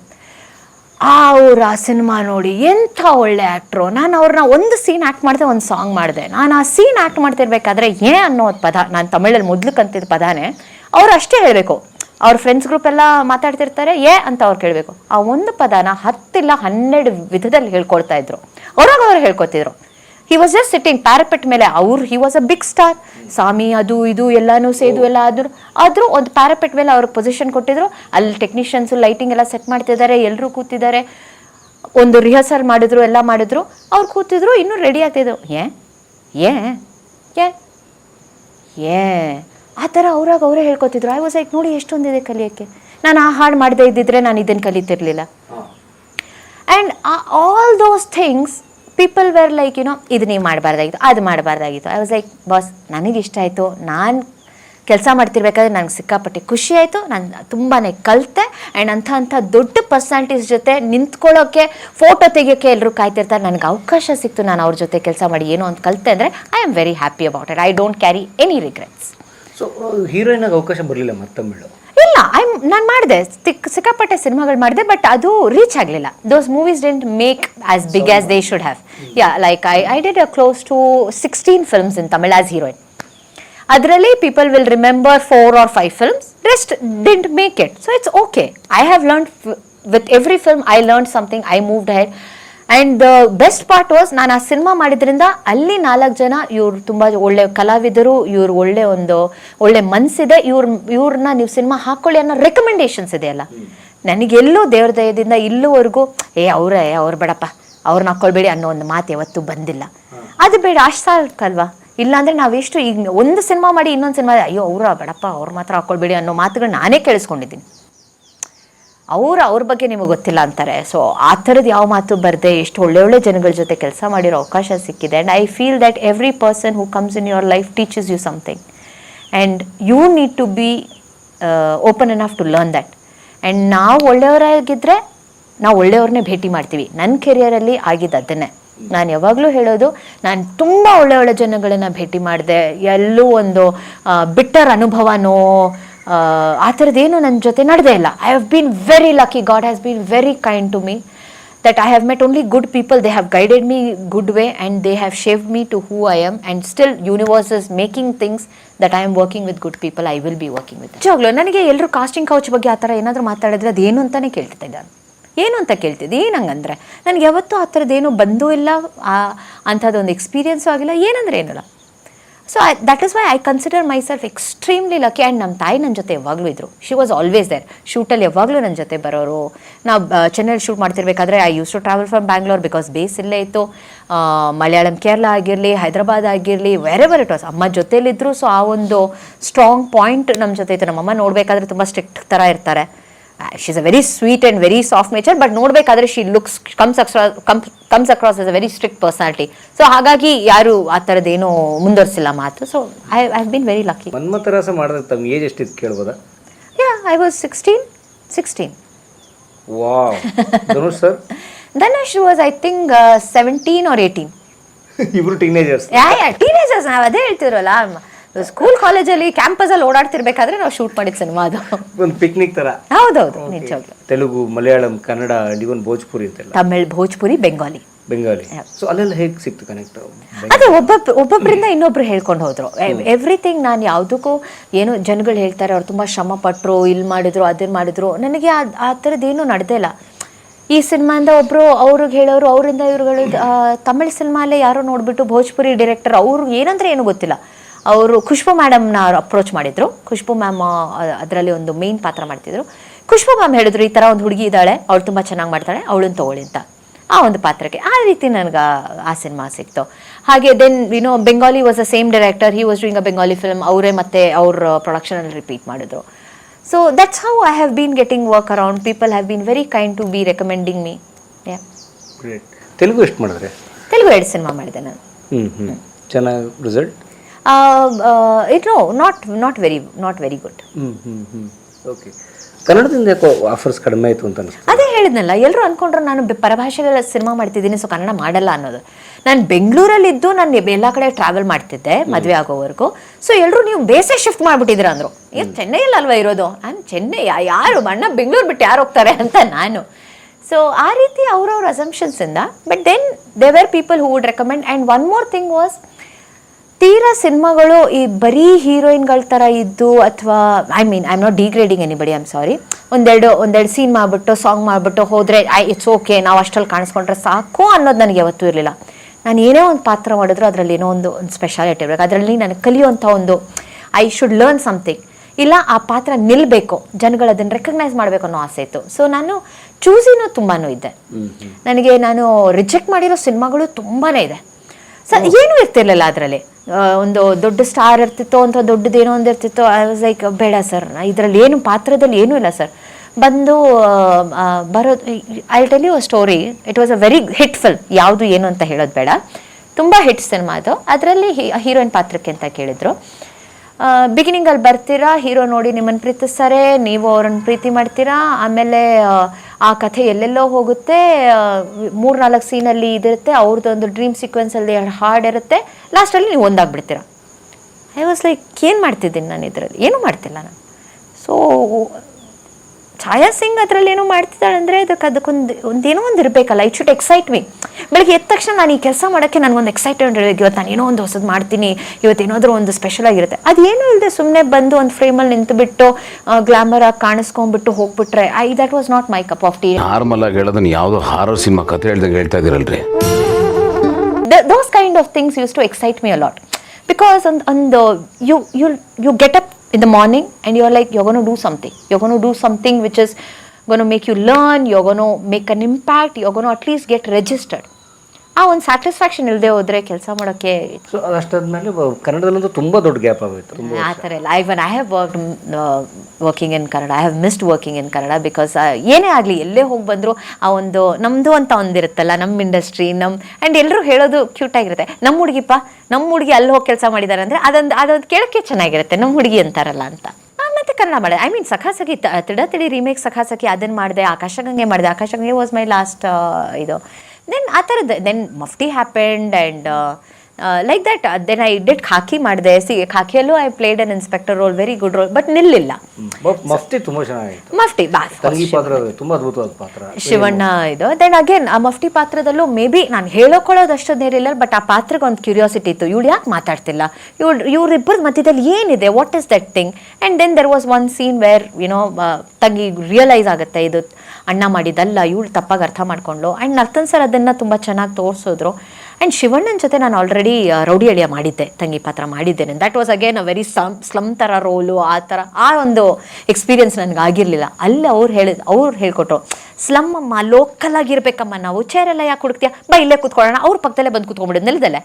ಅವ್ರ ಆ ಸಿನಿಮಾ ನೋಡಿ ಎಂಥ ಒಳ್ಳೆ ಆ್ಯಕ್ಟ್ರು ನಾನು ಅವ್ರನ್ನ ಒಂದು ಸೀನ್ ಆ್ಯಕ್ಟ್ ಮಾಡಿದೆ, ಒಂದು ಸಾಂಗ್ ಮಾಡಿದೆ. ನಾನು ಆ ಸೀನ್ ಆ್ಯಕ್ಟ್ ಮಾಡ್ತಿರ್ಬೇಕಾದ್ರೆ ಏ ಅನ್ನೋ ಪದ, ನಾನು ತಮಿಳಲ್ಲಿ ಮೊದಲು ಕಂತಿದ್ದ ಪದಾನೇ, ಅವ್ರು ಅಷ್ಟೇ ಹೇಳಬೇಕು. ಅವ್ರ ಫ್ರೆಂಡ್ಸ್ ಗ್ರೂಪ್ ಎಲ್ಲ ಮಾತಾಡ್ತಿರ್ತಾರೆ, ಏ ಅಂತ ಅವ್ರು ಕೇಳಬೇಕು. ಆ ಒಂದು ಪದನ ಹತ್ತಿಲ್ಲ ಹನ್ನೆರಡು ವಿಧದಲ್ಲಿ ಹೇಳ್ಕೊಳ್ತಾ ಇದ್ರು. ಅವ್ರಾಗ ಅವ್ರು ಹೇಳ್ಕೊತಿದ್ರು. He was just sitting parapet ಮೇಲೆ ಅವ್ರು he was a big star ಸ್ವಾಮಿ ಅದು ಇದು ಎಲ್ಲಾನು ಸೇದು ಎಲ್ಲ ಆದ್ರು ಆದರೂ ಒಂದು ಪ್ಯಾರಪೆಟ್ ಮೇಲೆ ಅವ್ರಿಗೆ ಪೊಸಿಷನ್ ಕೊಟ್ಟಿದ್ರು. ಅಲ್ಲಿ ಟೆಕ್ನಿಷಿಯನ್ಸು ಲೈಟಿಂಗ್ ಎಲ್ಲ ಸೆಟ್ ಮಾಡ್ತಿದ್ದಾರೆ ಎಲ್ಲರೂ ಕೂತಿದ್ದಾರೆ. ಒಂದು ರಿಹರ್ಸಲ್ ಮಾಡಿದ್ರು ಎಲ್ಲ ಮಾಡಿದ್ರು. ಅವ್ರು ಕೂತಿದ್ರು ಇನ್ನೂ ರೆಡಿ ಆಗ್ತಿದ್ರು. ಏ ಏ ಏ ಏ. ಆ ಥರ ಅವ್ರಾಗ ಅವರೇ ಹೇಳ್ಕೊತಿದ್ರು. ಐ ವಾಸ್ ಲೈಕ್ ನೋಡಿ ಎಷ್ಟೊಂದಿದೆ ಕಲಿಯೋಕ್ಕೆ. ನಾನು ಆ ಹಾಡು ಮಾಡದೇ ಇದ್ದಿದ್ರೆ ನಾನು ಇದನ್ನು ಕಲಿತಿರ್ಲಿಲ್ಲ. And all those things people were like you know ಇದು ನೀವು ಮಾಡಬಾರ್ದಾಗಿತ್ತು, ಅದು ಮಾಡಬಾರ್ದಾಗಿತ್ತು. ಐ ವಾಸ್ ಲೈಕ್ ಬಾಸ್ ನನಗೆ ಇಷ್ಟ ಆಯಿತು. ನಾನು ಕೆಲಸ ಮಾಡ್ತಿರ್ಬೇಕಾದ್ರೆ ನನಗೆ ಸಿಕ್ಕಾಪಟ್ಟೆ ಖುಷಿ ಆಯಿತು. ನಾನು ತುಂಬಾ ಕಲಿತೆ. ಆ್ಯಂಡ್ ಅಂಥ ಅಂಥ ದೊಡ್ಡ ಪರ್ಸ್ನಾಲಿಟೀಸ್ ಜೊತೆ ನಿಂತ್ಕೊಳ್ಳೋಕ್ಕೆ ಫೋಟೋ ತೆಗಿಯೋಕ್ಕೆ ಎಲ್ಲರೂ ಕಾಯ್ತಿರ್ತಾರೆ. ನನಗೆ ಅವಕಾಶ ಸಿಕ್ತು. ನಾನು ಅವ್ರ ಜೊತೆ ಕೆಲಸ ಮಾಡಿ ಏನೋ ಒಂದು ಕಲಿತೆ ಅಂದರೆ I am very happy about it I don't carry any regrets so heroine ಆಗಿ ಅವಕಾಶ ಬರಲಿಲ್ಲ ಮತ್ತೊಮ್ಮೆ ಇಲ್ಲ ಐ ನಾನು ಮಾಡಿದೆ. ಸಿಕ್ ಸಿಕ್ಕಾಪಟ್ಟೆ ಸಿನಿಮಾಗಳು ಮಾಡಿದೆ ಬಟ್ ಅದು ರೀಚ್ ಆಗಲಿಲ್ಲ. Those movies didn't make as big as they should have yeah like I I did a close to sixteen films in Tamil as heroine ಅದರಲ್ಲಿ people will remember four or five films rest didn't make it so it's okay I have learn with every film I learn something I moved head and the best part was ನಾನು ಆ ಸಿನಿಮಾ ಮಾಡಿದ್ರಿಂದ ಅಲ್ಲಿ ನಾಲ್ಕು ಜನ ಇವ್ರು ತುಂಬ ಒಳ್ಳೆ ಕಲಾವಿದರು, ಇವ್ರು ಒಳ್ಳೆ ಒಂದು, ಒಳ್ಳೆ ಮನ್ಸಿದೆ. ಇವ್ರ ಇವ್ರನ್ನ ನೀವು ಸಿನಿಮಾ ಹಾಕೊಳ್ಳಿ ಅನ್ನೋ ರೆಕಮೆಂಡೇಶನ್ಸ್ ಇದೆಯಲ್ಲ. ನನಗೆಲ್ಲೂ ದೇವ್ರ ದಯದಿಂದ ಇಲ್ಲಿವರೆಗೂ, ಏ, ಅವರೇ, ಅವ್ರು ಬೇಡಪ್ಪ ಅವ್ರನ್ನ ಹಾಕೊಳ್ಬೇಡಿ ಅನ್ನೋ ಒಂದು ಮಾತು ಯಾವತ್ತೂ ಬಂದಿಲ್ಲ. ಅದು ಬೇಡ, ಅಷ್ಟು ಸಾಕಲ್ವಾ? ಇಲ್ಲಾಂದ್ರೆ ನಾವೆಷ್ಟು ಈಗ ಒಂದು ಸಿನಿಮಾ ಮಾಡಿ ಇನ್ನೊಂದು ಸಿನಿಮಾ ಅಯ್ಯೋ, ಅವ್ರ ಬೇಡಪ್ಪ, ಅವ್ರ ಮಾತ್ರ ಹಾಕೊಳ್ಬೇಡಿ ಅನ್ನೋ ಮಾತುಗಳು ನಾನೇ ಕೇಳಿಸ್ಕೊಂಡಿದ್ದೀನಿ. ಅವ್ರು ಅವ್ರ ಬಗ್ಗೆ ನಿಮಗೆ ಗೊತ್ತಿಲ್ಲ ಅಂತಾರೆ. ಸೊ ಆ ಥರದ್ದು ಯಾವ ಮಾತು ಬರದೆ ಎಷ್ಟು ಒಳ್ಳೆ ಒಳ್ಳೆ ಜನಗಳ ಜೊತೆ ಕೆಲಸ ಮಾಡಿರೋ ಅವಕಾಶ ಸಿಕ್ಕಿದೆ. And I feel that every person who comes in your life teaches you something and you need to be open enough to learn that and ನಾವು ಒಳ್ಳೆಯವರಾಗಿದ್ದರೆ ನಾವು ಒಳ್ಳೆಯವ್ರನ್ನೇ ಭೇಟಿ ಮಾಡ್ತೀವಿ. ನನ್ನ ಕೆರಿಯರಲ್ಲಿ ಆಗಿದ್ದು ಅದನ್ನೇ. ನಾನು ಯಾವಾಗಲೂ ಹೇಳೋದು, ನಾನು ತುಂಬ ಒಳ್ಳೆ ಒಳ್ಳೆ ಜನಗಳನ್ನ ಭೇಟಿ ಮಾಡಿದೆ. ಎಲ್ಲೂ ಒಂದು ಬಿಟ್ಟರ್ ಅನುಭವನೋ ಆ, ಥರದ್ದೇನು ನನ್ನ ಜೊತೆ ನಡೆದೇ ಇಲ್ಲ. I have been very lucky God has been very kind to me that I have met only good people they have guided me good way and they have shave me to who I am and still universe is making things that I am working with good people I will be working with. ನಿಜವಾಗ್ಲೂ ನನಗೆ ಎಲ್ಲರೂ ಕಾಸ್ಟಿಂಗ್ ಕೌಚ್ ಬಗ್ಗೆ ಆ ಥರ ಏನಾದರೂ ಮಾತಾಡಿದ್ರೆ ಅದೇನು ಅಂತಲೇ ಕೇಳ್ತಿದ್ದೆ ನಾನು. ಏನು ಅಂತ ಕೇಳ್ತಿದ್ದೆ? ಏನು ಹಂಗಂದ್ರೆ ನನಗೆ ಯಾವತ್ತೂ ಆ ಥರದ್ದೇನು ಬಂದೂ ಇಲ್ಲ ಅಂಥದ್ದೊಂದು ಎಕ್ಸ್ಪೀರಿಯನ್ಸು ಆಗಿಲ್ಲ ಏನಂದ್ರೆ ಏನಿಲ್ಲ. So that is why I consider myself extremely lucky and ನಮ್ಮ ತಾಯಿ ನನ್ನ ಜೊತೆ ಯಾವಾಗಲೂ ಇದ್ರು. ಶಿ ವಾಸ್ ಆಲ್ವೇಸ್ ದೇರ್ ಶೂಟಲ್ಲಿ ಯಾವಾಗಲೂ ನನ್ನ ಜೊತೆ ಬರೋರು. ನಾವು ಚೆನ್ನೈಲಿ shoot ಮಾಡ್ತಿರ್ಬೇಕಾದ್ರೆ I use to travel from Bangalore because base ಇಲ್ಲೇ ಇತ್ತು. ಮಲಯಾಳಂ ಕೇರಳ ಆಗಿರಲಿ, ಹೈದ್ರಾಬಾದ್ ಆಗಿರಲಿ ವೆರೆವರ್ ಇಟ್ ವಾಸ್ ಅಮ್ಮ ಜೊತೆಯಲ್ಲಿದ್ದರು ಸೊ ಆ ಒಂದು ಸ್ಟ್ರಾಂಗ್ ಪಾಯಿಂಟ್ ನಮ್ಮ ಜೊತೆ ಇತ್ತು. ನಮ್ಮಮ್ಮ ನೋಡಬೇಕಾದ್ರೆ ತುಂಬ ಸ್ಟ್ರಿಕ್ಟ್ ಥರ ಇರ್ತಾರೆ. She is a very sweet and very soft nature but ನೋಡಬೇಕಾದ್ರೆ she looks comes across comes across as a very strict personality so ಹಾಗಾಗಿ ಯಾರು ಆ ಥರದ್ದೇನು ಮುಂದುವರಿಸಿಲ್ಲ ಮಾತು. So I I have been very lucky Manmatha Rasa ಮಾಡಿದ್ರೆ ತಮ್ಮ ಏಜ್ ಎಷ್ಟಿತ್ತು ಕೇಳ್ಬೋದಾ? Yeah I was sixteen sixteen wow Dhanush sir Dhanush was I think seventeen or eighteen ಇಬ್ರು ಟೀನೇಜರ್ಸ್ ಯಾ ಯಾ ಟೀನೇಜರ್ಸ್ ನಾವು ಅದೇ ಹೇಳ್ತಿರಲ್ಲ ಸ್ಕೂಲ್ ಕಾಲೇಜಲ್ಲಿ ಕ್ಯಾಂಪಸಲ್ಲಿ ಓಡಾಡ್ತಿರ್ಬೇಕಾದ್ರೆ ನಾವು ಶೂಟ್ ಮಾಡಿದ ಸಿನಿಮಾ ಅದು. ಒಂದು ಪಿಕ್ನಿಕ್ ತರ. ಹೌದೌದು ನಿಜವಾಗ್ಲೂ. ತೆಲುಗು ಮಲಯಾಳಂ ಕನ್ನಡ ಇವನ್ ಭೋಜ್ಪುರಿ ಅಂತೆಲ್ಲ. ತಮಿಳ್ ಭೋಜ್ಪುರಿ ಬೆಂಗಾಲಿ. ಬೆಂಗಾಲಿ. ಸೊ ಅಲ್ಲೆಲ್ಲ ಹೇಗೆ ಸಿಕ್ತು ಕನೆಕ್ಟ್ ಅದೇ ಒಬ್ಬ ಒಬ್ಬೊಬ್ಬರಿಂದ ಇನ್ನೊಬ್ರು ಹೇಳ್ಕೊಂಡು ಹೋದ್ರು. ಎವ್ರಿಥಿಂಗ್ ನಾನು ಯಾವುದಕ್ಕೂ ಏನು ಜನಗಳು ಹೇಳ್ತಾರೆ ಅವ್ರು ತುಂಬ ಶ್ರಮ ಪಟ್ಟರು ಇಲ್ಲಿ ಮಾಡಿದ್ರು ಅದನ್ನ ಮಾಡಿದ್ರು. ನನಗೆ ಆ ಥರದ್ದೇನು ನಡೆದೇ ಇಲ್ಲ. ಈ ಸಿನಿಮಾಯಿಂದ ಒಬ್ಬರು ಅವ್ರಿಗೆ ಹೇಳೋರು ಅವರಿಂದ ಇವ್ರುಗಳು ತಮಿಳ್ ಸಿನಿಮಾಲೇ ಯಾರೋ ನೋಡ್ಬಿಟ್ಟು ಭೋಜ್ಪುರಿ ಡೈರೆಕ್ಟರ್ ಅವರು ಏನಂದ್ರೆ ಏನು ಗೊತ್ತಿಲ್ಲ. ಅವರು ಖುಷ್ಬು ಮ್ಯಾಡಮ್ನ ಅಪ್ರೋಚ್ ಮಾಡಿದ್ರು. ಖುಷ್ಬು ಮ್ಯಾಮ್ ಅದರಲ್ಲಿ ಒಂದು ಮೇನ್ ಪಾತ್ರ ಮಾಡ್ತಿದ್ರು. ಖುಷ್ಬು ಮ್ಯಾಮ್ ಹೇಳಿದ್ರು ಈ ಥರ ಒಂದು ಹುಡುಗಿ ಇದ್ದಾಳೆ ಅವಳು ತುಂಬ ಚೆನ್ನಾಗಿ ಮಾಡ್ತಾಳೆ ಅವಳನ್ನು ತಗೊಳ್ಳಿ ಅಂತ. ಆ ಒಂದು ಪಾತ್ರಕ್ಕೆ. ಆ ರೀತಿ ನನಗೆ ಆ ಸಿನಿಮಾ ಸಿಕ್ತು. ಹಾಗೆ then you know Bengali was a same director he was doing a Bengali film ಅವರೇ ಮತ್ತೆ ಅವ್ರ ಪ್ರೊಡಕ್ಷನಲ್ಲಿ ರಿಪೀಟ್ ಮಾಡಿದ್ರು. So that's how I have been getting work around people have been very kind to be recommending me Telugu ಎಷ್ಟು ಮಾಡಿದ್ರೆ? ತೆಲುಗು ಎರಡು ಸಿನಿಮಾ ಮಾಡಿದೆ ನಾನು. ಚೆನ್ನಾಗಿ result it no not not very not very good okay ಕನ್ನಡದಿಂದ ಯಾಕೋ ಆಫರ್ಸ್ ಕಡಿಮೆ ಆಯಿತು ಅಂತ ಅದೇ ಹೇಳಿದ್ನಲ್ಲ ಎಲ್ಲರೂ ಅನ್ಕೊಂಡ್ರು ನಾನು ಪರಭಾಷೆಗಳ ಸಿನಿಮಾ ಮಾಡ್ತಿದ್ದೀನಿ ಸೊ ಕನ್ನಡ ಮಾಡಲ್ಲ ಅನ್ನೋದು. ನಾನು ಬೆಂಗಳೂರಲ್ಲಿದ್ದು ನಾನು ಎಲ್ಲ ಕಡೆ ಟ್ರಾವೆಲ್ ಮಾಡ್ತಿದ್ದೆ ಮದುವೆ ಆಗೋವರೆಗೂ. ಸೊ ಎಲ್ಲರೂ ನೀವು ಬೇಸೆ ಶಿಫ್ಟ್ ಮಾಡ್ಬಿಟ್ಟಿದ್ದೀರ ಅಂದರು. ಏನು ಚೆನ್ನೈಯಲ್ಲಿ ಅಲ್ವಾ ಇರೋದು? ನಾನು ಚೆನ್ನೈ ಯಾರು ಅಣ್ಣ ಬೆಂಗಳೂರು ಬಿಟ್ಟು ಯಾರು ಹೋಗ್ತಾರೆ ಅಂತ ನಾನು. ಸೊ ಆ ರೀತಿ ಅವ್ರವ್ರ ಅಸಂಪ್ಷನ್ಸಿಂದ but then they were people who would recommend and one more thing was ತೀರಾ ಸಿನಿಮಾಗಳು ಈ ಬರೀ ಹೀರೋಯಿನ್ಗಳ ಥರ ಇದ್ದು ಅಥವಾ I mean I am not degrading anybody I am sorry ಒಂದೆರಡು ಒಂದೆರಡು ಸೀನ್ ಮಾಡಿಬಿಟ್ಟು ಸಾಂಗ್ ಮಾಡಿಬಿಟ್ಟು ಹೋದರೆ ಐ ಇಟ್ಸ್ ಓಕೆ ನಾವು ಅಷ್ಟಲ್ಲಿ ಕಾಣಿಸ್ಕೊಂಡ್ರೆ ಸಾಕು ಅನ್ನೋದು ನನಗೆ ಯಾವತ್ತೂ ಇರಲಿಲ್ಲ. ನಾನು ಏನೇ ಒಂದು ಪಾತ್ರ ಮಾಡಿದ್ರು ಅದರಲ್ಲಿ ಏನೋ ಒಂದು ಒಂದು ಸ್ಪೆಷಾಲಿಟಿ ಇರಬೇಕು. ಅದರಲ್ಲಿ ನನಗೆ ಕಲಿಯುವಂಥ ಒಂದು ಐ ಶುಡ್ ಲರ್ನ್ ಸಮಥಿಂಗ್ ಇಲ್ಲ ಆ ಪಾತ್ರ ನಿಲ್ಲಬೇಕು ಜನಗಳು ಅದನ್ನು ರೆಕಗ್ನೈಸ್ ಮಾಡಬೇಕು ಅನ್ನೋ ಆಸೆ ಇತ್ತು. ಸೊ ನಾನು ಚೂಸಿನೂ ತುಂಬಾ ಇದೆ ನನಗೆ ನಾನು ರಿಜೆಕ್ಟ್ ಮಾಡಿರೋ ಸಿನಿಮಾಗಳು ತುಂಬಾ ಇದೆ. ಸ ಏನೂ ಇರ್ತಿರ್ಲಿಲ್ಲ ಅದರಲ್ಲಿ. ಒಂದು ದೊಡ್ಡ ಸ್ಟಾರ್ ಇರ್ತಿತ್ತೋ ಅಂತ ದೊಡ್ಡದೇನೋ ಒಂದು ಇರ್ತಿತ್ತೋ ಐ ವಾಸ್ ಲೈಕ್ ಬೇಡ ಸರ್ ಇದರಲ್ಲಿ ಏನು ಪಾತ್ರದಲ್ಲಿ ಏನೂ ಇಲ್ಲ ಸರ್ ಬಂದು ಬರೋ ಬರೋದು I tell you a story it was a very hit film ಯಾವುದು ಏನು ಅಂತ ಹೇಳೋದು ಬೇಡ. ತುಂಬ ಹಿಟ್ ಸಿನಿಮಾ ಅದು. ಅದರಲ್ಲಿ ಹೀರೋಯಿನ್ ಪಾತ್ರಕ್ಕೆ ಅಂತ ಕೇಳಿದ್ರು. ಬಿಗಿನಿಂಗಲ್ಲಿ ಬರ್ತೀರಾ? ಹೀರೋ ನೋಡಿ ನಿಮ್ಮನ್ನು ಪ್ರೀತಿಸ್ತಾರೆ ನೀವು ಅವ್ರನ್ನ ಪ್ರೀತಿ ಮಾಡ್ತೀರಾ? ಆಮೇಲೆ ಆ, ಕಥೆ ಎಲ್ಲೆಲ್ಲೋ ಹೋಗುತ್ತೆ ಮೂರ್ನಾಲ್ಕು ಸೀನಲ್ಲಿ ಇದಿರುತ್ತೆ ಅವ್ರದ್ದು ಒಂದು ಡ್ರೀಮ್ ಸೀಕ್ವೆನ್ಸಲ್ಲಿ ಹಾಡ್ ಇರುತ್ತೆ ಲಾಸ್ಟಲ್ಲಿ ನೀವು ಒಂದಾಗ್ಬಿಡ್ತೀರಾ. ಐ ವಾಸ್ ಲೈಕ್ ಏನು ಮಾಡ್ತಿದ್ದೀನಿ ನಾನು ಇದರಲ್ಲಿ? ಏನೂ ಮಾಡ್ತಿಲ್ಲ ನಾನು. ಸೊ ಛಾಯಾ ಸಿಂಗ್ ಅದರಲ್ಲಿ ಏನೋ ಮಾಡ್ತಿದ್ದಾಳೆ ಅಂದರೆ ಅದಕ್ಕೆ ಅದಕ್ಕೊಂದು ಒಂದೇನೋ ಒಂದು ಇರಬೇಕಲ್ಲ ಇಟ್ ಶುಡ್ ಎಕ್ಸೈಟ್ ಮೀ ಬೆಳಗ್ಗೆ ಎದ್ದ ತಕ್ಷಣ ನಾನು ಈ ಕೆಲಸ ಮಾಡೋಕ್ಕೆ ನನಗೊಂದು ಎಕ್ಸೈಟೆಡ್ ಇವತ್ತು ನಾನು ಏನೋ ಒಂದು ಹೊಸದು ಮಾಡ್ತೀನಿ ಇವತ್ತು ಏನಾದರೂ ಒಂದು ಸ್ಪೆಷಲ್ ಆಗಿರುತ್ತೆ. ಅದೇನೂ ಇಲ್ಲದೆ ಸುಮ್ಮನೆ ಬಂದು ಒಂದು ಫ್ರೇಮಲ್ಲಿ ನಿಂತುಬಿಟ್ಟು ಗ್ಲಾಮರ್ ಆಗಿ ಕಾಣಿಸ್ಕೊಂಡ್ಬಿಟ್ಟು ಹೋಗ್ಬಿಟ್ರೆ I that was not my cup of tea normal ಆಗಿ ಹೇಳೋದನ್ನ ಯಾವುದೋ ಹಾರರ್ ಸಿನಿಮಾ ಕತೆ ಹೇಳ್ದಂಗೆ ಹೇಳ್ತಾ ಇದ್ದೀರಲ್ರಿ. Those kind of things used to excite me a lot because lot. ಒಂದು you you the get up in the morning and you're like you're going to do something. You're going to do something which is going to make you learn you're going to make an impact you're going to at least get registered ಆ ಒಂದು ಸ್ಯಾಟಿಸ್ಫ್ಯಾಕ್ಷನ್ ಇಲ್ಲದೆ ಹೋದ್ರೆ ಕೆಲಸ ಮಾಡೋಕ್ಕೆ ಸೊ ಅದಾದ್ಮೇಲೆ ಕನ್ನಡದಲ್ಲಂತೂ ತುಂಬ ದೊಡ್ಡ ಗ್ಯಾಪ್ ಆಗೋಯ್ತು. ತುಂಬ ಆ ಥರ ಇಲ್ಲ. Even I have work working in Kannada I have missed working in Kannada because ಏನೇ ಆಗಲಿ ಎಲ್ಲೇ ಹೋಗಿ ಬಂದರೂ ಆ ಒಂದು ನಮ್ಮದು ಅಂತ ಒಂದಿರುತ್ತಲ್ಲ ನಮ್ಮ ಇಂಡಸ್ಟ್ರಿ ನಮ್ಮ ಆ್ಯಂಡ್ ಎಲ್ಲರೂ ಹೇಳೋದು ಕ್ಯೂಟ್ ಆಗಿರುತ್ತೆ. ನಮ್ಮ ಹುಡುಗಿಪ್ಪ ನಮ್ಮ ಹುಡುಗಿ ಅಲ್ಲಿ ಹೋಗಿ ಕೆಲಸ ಮಾಡಿದ್ದಾರೆ ಅಂದರೆ ಅದೊಂದು ಅದೊಂದು ಕೇಳೋಕ್ಕೆ ಚೆನ್ನಾಗಿರುತ್ತೆ. ನಮ್ಮ ಹುಡುಗಿ ಅಂತಾರಲ್ಲ ಅಂತ. ಮತ್ತೆ ಕನ್ನಡ ಮಾಡಿದೆ ಐ ಮೀನ್ ಸಖಾಸಖಿ ತಿಡ ತಿಳಿ ರೀಮೇಕ್ ಸಖಾಸಖಿ ಅದನ್ನು ಮಾಡಿದೆ ಆಕಾಶಗಂಗೆ ಮಾಡಿದೆ. ಆಕಾಶಗಂಗೆ ವಾಸ್ ಮೈ ಲಾಸ್ಟ್ ಇದು. ದೆನ್ ಆ ಥರದ್ದು then Mufti happened and like that then I did Khaki ಮಾಡಿದೆ. C ಖಾಕಿಯಲ್ಲೂ I played an inspector role very good role but ನಿಲ್ಲಿಲ್ಲ Mufti ತುಂಬಾ ಚೆನ್ನಾಗಿತ್ತು. ಮಫ್ಟಿ ಪಾತ್ರ ತುಂಬ ಅದ್ಭುತವಾದ ಪಾತ್ರ. ಶಿವಣ್ಣ ಇದು. ದೆನ್ ಅಗೇನ್ ಆ ಮಫ್ಟಿ ಪಾತ್ರದಲ್ಲೂ ಮೇ ಬಿ ನಾನು ಹೇಳೋಕೊಳ್ಳೋದು ಅಷ್ಟೊಂದೇರಿಲ್ಲ ಬಟ್ ಆ ಪಾತ್ರಕ್ಕೆ ಒಂದು ಕ್ಯೂರಿಯಾಸಿಟಿ ಇತ್ತು. ಇವಳು ಯಾಕೆ ಮಾತಾಡ್ತಿಲ್ಲ? ಇವಳು ಇವರಿಬ್ಬರ ಮಧ್ಯದಲ್ಲಿ ಏನಿದೆ? What is that thing and then there was one scene where you know ತಂಗಿ ರಿಯಲೈಸ್ ಆಗುತ್ತೆ ಇದು ಅಣ್ಣ ಮಾಡಿದ್ದಲ್ಲ ಇವಳು ತಪ್ಪಾಗಿ ಅರ್ಥ ಮಾಡ್ಕೊಂಡು ಆ್ಯಂಡ್ ನರ್ತನ್ ಸರ್ ಅದನ್ನು ತುಂಬ ಚೆನ್ನಾಗಿ ತೋರಿಸಿದ್ರು. ಆ್ಯಂಡ್ ಶಿವಣ್ಣನ ಜೊತೆ ನಾನು ಆಲ್ರೆಡಿ ರೌಡಿ ಅಳಿಯ ಮಾಡಿದ್ದೆ ತಂಗಿ ಪಾತ್ರ ಮಾಡಿದ್ದೇನೆ. That was again a very some slum ಥರ ರೋಲು ಆ ಥರ ಆ ಒಂದು ಎಕ್ಸ್ಪೀರಿಯನ್ಸ್ ನನಗೆ ಆಗಿರಲಿಲ್ಲ. ಅಲ್ಲಿ ಅವ್ರು ಹೇಳಿದ ಅವ್ರು ಹೇಳ್ಕೊಟ್ರು ಸ್ಲಮ್ ಅಮ್ಮ ಲೋಕಲ್ ಆಗಿರ್ಬೇಕಮ್ಮ ನಾವು. ಚೇರೆಲ್ಲ ಯಾಕೆ ಹುಡುಕ್ತೀಯ? ಬಾ ಇಲ್ಲೇ ಕೂತ್ಕೊಳ್ಳೋಣ. ಅವ್ರ ಪಕ್ಕದಲ್ಲೇ ಬಂದು ಕೂತ್ಕೊಂಡ್ಬಿಡು ನೆಲದಲ್ಲೇ.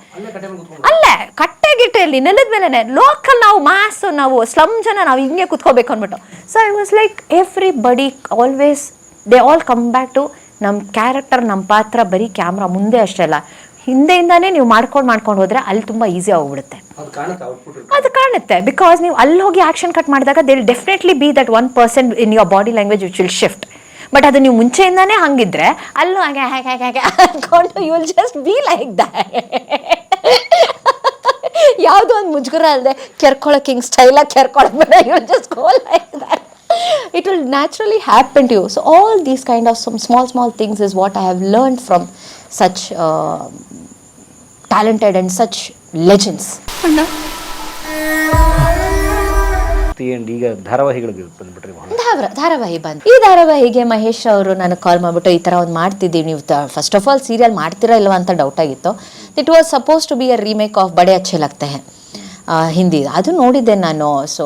ಅಲ್ಲೇ ಕಟ್ಟೆ ಗಿಟ್ಟೆ ಇಲ್ಲಿ ನೆಲದ ಮೇಲೆ ಲೋಕಲ್ ನಾವು ಮಾಸ್ ನಾವು ಸ್ಲಮ್ ಜನ ನಾವು ಹಿಂಗೆ ಕೂತ್ಕೋಬೇಕು ಅಂದ್ಬಿಟ್ಟು. So I was like everybody always they all come back to ನಮ್ಮ ಕ್ಯಾರೆಕ್ಟರ್ ನಮ್ಮ ಪಾತ್ರ ಬರೀ ಕ್ಯಾಮ್ರಾ ಮುಂದೆ ಅಷ್ಟೇ ಅಲ್ಲ. ಹಿಂದೆಯಿಂದಾನೇ ನೀವು ಮಾಡ್ಕೊಂಡು ಮಾಡ್ಕೊಂಡು ಹೋದ್ರೆ ಅಲ್ಲಿ ತುಂಬ ಈಸಿ ಆಗ್ಬಿಡುತ್ತೆ ಅದು ಕಾಣುತ್ತೆ ಬಿಕಾಸ್ ನೀವು ಅಲ್ಲಿ ಹೋಗಿ ಆಕ್ಷನ್ ಕಟ್ ಮಾಡಿದಾಗ they will definitely be that one percent in your body language which will shift but ಅದು ನೀವು ಮುಂಚೆಯಿಂದಾನೇ ಹಂಗಿದ್ರೆ ಅಲ್ಲೂ ಹಾಗೆ ಹಾಗೆ ಹಾಗೆ ಹಾಗೆ ಅನ್ಕೊಂಡು you will just be like the ಯಾವುದೋ ಒಂದು ಮುಜುಗರ ಅಲ್ಲದೆ ಕೆರ್ಕೊಳಕ್ಕೆ ಹಿಂಗೆ ಸ್ಟೈಲಾಗಿ ಕೆರ್ಕೊಳಕ್ಕೆ ಬೇಡ. You will just go like it will naturally happen to you. So all these kind of some small small things is what I have learned from such uh, talented and such legends. And ಈಗ ಧಾರಾವಾಹಿಗಳಿಗೆ ಬಂದ್ಬಿಟ್ರಿ ಬಹಳ ಧಾರ ಧಾರಾವಾಹಿ ಬಂದು. ಈ ಧಾರಾವಾಹಿಗೆ ಮಹೇಶ್ ಅವರು ನನಗೆ ಕಾಲ್ ಮಾಡಿಬಿಟ್ಟು ಈ ಥರ ಒಂದು ಮಾಡ್ತಿದ್ದೀವಿ. ನೀವು ಫಸ್ಟ್ ಆಫ್ ಆಲ್ ಸೀರಿಯಲ್ ಮಾಡ್ತೀರಾ ಇಲ್ವಾ ಅಂತ ಡೌಟ್ ಆಗಿತ್ತು. It was suppose to be a remake of Bade Achhe Lagte high Hindi. ಅದು ನೋಡಿದ್ದೆ ನಾನು. ಸೊ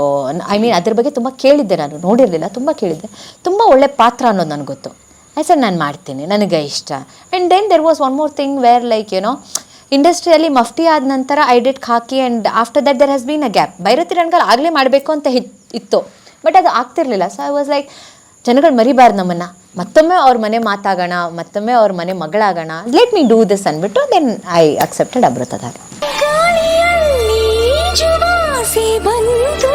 ಐ ಮೀನ್ ಅದ್ರ ಬಗ್ಗೆ ತುಂಬ ಕೇಳಿದ್ದೆ ನಾನು. ನೋಡಿರಲಿಲ್ಲ, ತುಂಬ ಕೇಳಿದ್ದೆ. ತುಂಬ ಒಳ್ಳೆ ಪಾತ್ರ ಅನ್ನೋದು ನನಗೆ ಗೊತ್ತು. ಐ ಸರ್ ನಾನು ಮಾಡ್ತೀನಿ, ನನಗೆ ಇಷ್ಟ. And then there was one more thing where like you know ಇಂಡಸ್ಟ್ರಿಯಲ್ಲಿ ಮಫ್ಟಿ ಆದ ನಂತರ I did Khaki and after that there has been a gap Bhairathi Ranagal ಆಗಲೇ ಮಾಡಬೇಕು ಅಂತ ಇತ್ತು. ಬಟ್ ಅದು ಆಗ್ತಿರ್ಲಿಲ್ಲ. ಸೊ ಐ ವಾಸ್ ಲೈಕ್ ಜನಗಳು ಮರಿಬಾರ್ದು ನಮ್ಮನ್ನು. ಮತ್ತೊಮ್ಮೆ ಅವ್ರ ಮನೆ ಮಾತಾಗೋಣ, ಮತ್ತೊಮ್ಮೆ ಅವ್ರ ಮನೆ ಮಗಳಾಗೋಣ. ಲೆಟ್ ಮೀ ಡೂ ದಿಸ್ ಅಂದ್ಬಿಟ್ಟು ದೆನ್ ಐ ಅಕ್ಸೆಪ್ಟೆಡ್ ಅಮೃತಧಾರ. ಬಂತು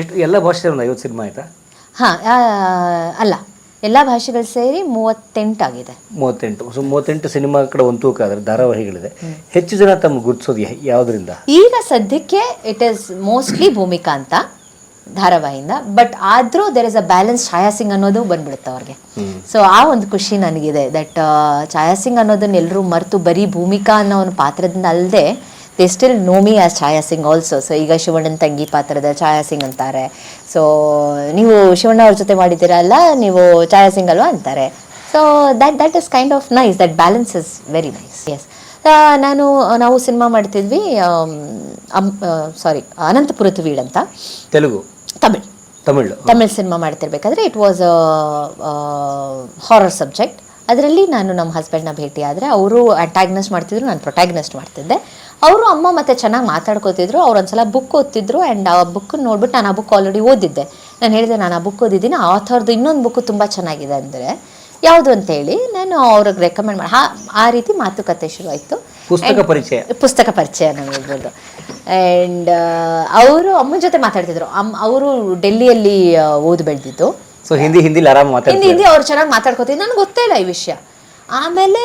ಎಷ್ಟು ಎಲ್ಲ ಭಾಷೆ ಒಂದು ಐವತ್ತು ಸಿನಿಮಾ ಆಯ್ತಾ? ಹಾಂ ಅಲ್ಲ ಎಲ್ಲ ಭಾಷೆಗಳು ಸೇರಿ ಮೂವತ್ತೆಂಟಾಗಿದೆ ಮೂವತ್ತೆಂಟು. ಸೊ ಮೂವತ್ತೆಂಟು ಸಿನಿಮಾ ಕಡೆ ಒಂದು ತೂಕ ಆದರೆ ಧಾರಾವಾಹಿಗಳಿದೆ. ಹೆಚ್ಚು ಜನ ತಮ್ಮ ಗುರುತಿಸೋದು ಯಾವುದರಿಂದ? ಈಗ ಸದ್ಯಕ್ಕೆ ಇಟ್ ಈಸ್ ಮೋಸ್ಟ್ಲಿ ಭೂಮಿಕಾ ಅಂತ ಧಾರಾವಾಹಿಯಿಂದ. ಬಟ್ ಆದರೂ there is a balance Chaya Singh ಅನ್ನೋದು ಬಂದ್ಬಿಡುತ್ತೆ ಅವ್ರಿಗೆ. ಸೊ ಆ ಒಂದು ಖುಷಿ ನನಗಿದೆ ದಟ್ ಛಾಯಾ ಸಿಂಗ್ ಅನ್ನೋದನ್ನ ಎಲ್ಲರೂ ಮರೆತು ಬರೀ ಭೂಮಿಕಾ ಅನ್ನೋ ಒಂದು ಪಾತ್ರದಿಂದ ಅಲ್ಲದೆ they still know me as Chaya Singh also so ಈಗ ಶಿವಣ್ಣನ ತಂಗಿ ಪಾತ್ರದ ಛಾಯಾ ಸಿಂಗ್ ಅಂತಾರೆ. ಸೊ ನೀವು ಶಿವಣ್ಣ ಅವ್ರ ಜೊತೆ ಮಾಡಿದ್ದೀರಲ್ಲ ನೀವು ಛಾಯಾ ಸಿಂಗ್ ಅಲ್ವಾ ಅಂತಾರೆ. So that that is kind of nice that balance is very nice yes ನಾನು ನಾವು ಸಿನಿಮಾ ಮಾಡ್ತಿದ್ವಿ ಸಾರಿ ಅನಂತಪುರದ ವೀಡ್ ಅಂತ. ತೆಲುಗು? ತಮಿಳ್. ತಮಿಳು. ತಮಿಳ್ ಸಿನಿಮಾ ಮಾಡ್ತಿರ್ಬೇಕಾದ್ರೆ ಇಟ್ ವಾಸ್ ಹಾರರ್ ಸಬ್ಜೆಕ್ಟ್ ಅದರಲ್ಲಿ ನಾನು ನಮ್ಮ ಹಸ್ಬೆಂಡ್ನ ಭೇಟಿ ಆದರೆ ಅವರು ಅಟ್ಯಾಗ್ನೆಸ್ಟ್ ಮಾಡ್ತಿದ್ರು ನಾನು ಪ್ರೊಟ್ಯಾಗ್ನೆಸ್ಟ್ ಮಾಡ್ತಿದ್ದೆ. ಅವರು ಅಮ್ಮ ಮತ್ತೆ ಚೆನ್ನಾಗಿ ಮಾತಾಡ್ಕೋತಿದ್ರು. ಅವ್ರು ಒಂದ್ಸಲ ಬುಕ್ ಓದ್ತಿದ್ರು ಆ್ಯಂಡ್ ಆ ಬುಕ್ ನೋಡ್ಬಿಟ್ಟು ನಾನು ಆ ಬುಕ್ ಆಲ್ರೆಡಿ ಓದಿದ್ದೆ. ನಾನು ಹೇಳಿದೆ ನಾನು ಆ ಬುಕ್ ಓದಿದ್ದೀನಿ. ಆಥರ್ದು ಇನ್ನೊಂದು ಬುಕ್ ತುಂಬ ಚೆನ್ನಾಗಿದೆ ಅಂದರೆ ಯಾವುದು ಅಂತೇಳಿ ನಾನು ಅವ್ರಿಗೆ ರೆಕಮೆಂಡ್ ಮಾಡಿ ಆ- ರೀತಿ ಮಾತುಕತೆ ಶುರುವಾಯಿತು. ಪುಸ್ತಕ ಪರಿಚಯ. ಪುಸ್ತಕ ಪರಿಚಯ ನಮಗಿರ್ಬೋದು ಆ್ಯಂಡ್ ಅವರು ಅಮ್ಮನ ಜೊತೆ ಮಾತಾಡ್ತಿದ್ರು. ಅಮ್ಮ ಅವರು ಡೆಲ್ಲಿಯಲ್ಲಿ ಓದ್ ಓದಿ ಬೆಳೆದಿದ್ದು. ಸೊ ಹಿಂದಿ ಹಿಂದಿಲಿ ಆರಾಮ್ ಹಿಂದಿ ಹಿಂದಿ ಅವ್ರು ಚೆನ್ನಾಗಿ ಮಾತಾಡ್ಕೋತಿದ್ರು. ನನಗೆ ಗೊತ್ತೇ ಇಲ್ಲ ಈ ವಿಷಯ. ಆಮೇಲೆ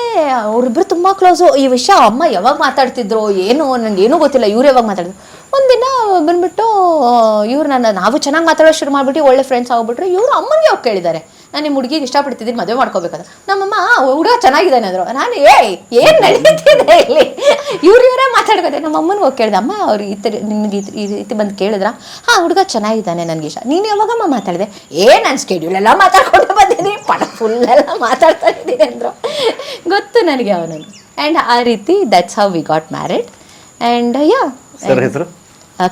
ಅವ್ರಿಬ್ರು ತುಂಬ ಕ್ಲೋಸು ಈ ವಿಷಯ ಅಮ್ಮ ಯಾವಾಗ ಮಾತಾಡ್ತಿದ್ರು, ಏನು ನನಗೆ ಏನೂ ಗೊತ್ತಿಲ್ಲ, ಇವ್ರು ಯಾವಾಗ ಮಾತಾಡಿದ್ರು ಒಂದಿನ ಬಂದ್ಬಿಟ್ಟು ಇವ್ರು ನನ್ನ, ನಾವು ಚೆನ್ನಾಗಿ ಮಾತಾಡೋ ಶುರು ಮಾಡಿಬಿಟ್ಟು, ಒಳ್ಳೆ ಫ್ರೆಂಡ್ಸ್ ಆಗ್ಬಿಟ್ರು ಇವರು ಅಮ್ಮನಿಗೆ ಯಾವಾಗ ಕೇಳಿದ್ದಾರೆ? ನಾನು ನಿಮ್ಮ ಹುಡುಗಿಗೆ ಇಷ್ಟಪಡ್ತಿದ್ದೀನಿ ಮದುವೆ ಮಾಡ್ಕೋಬೇಕಂತ. ನಮ್ಮಮ್ಮ ಹುಡುಗ ಚೆನ್ನಾಗಿದ್ದಾನೆ ಅಂದರು. ನಾನು ಏಯ್ ಏನು ನಡೀತಿದೆ ಇಲ್ಲಿ? ಇವ್ರು ಇವರೇ ಮಾತಾಡ್ಕೋದೆ ನಮ್ಮ ಅಮ್ಮನಿಗೆ ಹೋಗಿ ಕೇಳಿದೆ ಅಮ್ಮ ಅವ್ರು ಈ ಥರ ನಿನಗೆ ಈ ರೀತಿ ಬಂದು ಕೇಳಿದ್ರ? ಹಾಂ ಹುಡುಗ ಚೆನ್ನಾಗಿದ್ದಾನೆ ನನಗೆ ಇಷ್ಟ. ನೀನು ಯಾವಾಗಮ್ಮ ಮಾತಾಡಿದೆ? ಏ ನಾನು ಸ್ಕೆಡ್ಯೂಲ್ ಎಲ್ಲ ಮಾತಾಡ್ಕೊಂಡು ಬಂದಿದ್ದೀನಿ ಪಡ ಫುಲ್ ಎಲ್ಲ ಮಾತಾಡ್ತಾ ಇದ್ದೀನಿ ಅಂದರು. ಗೊತ್ತು ನನಗೆ ಅವನನ್ನು. ಆ್ಯಂಡ್ ಆ ರೀತಿ that's how we got married and yeah sir ಹೆಸರು?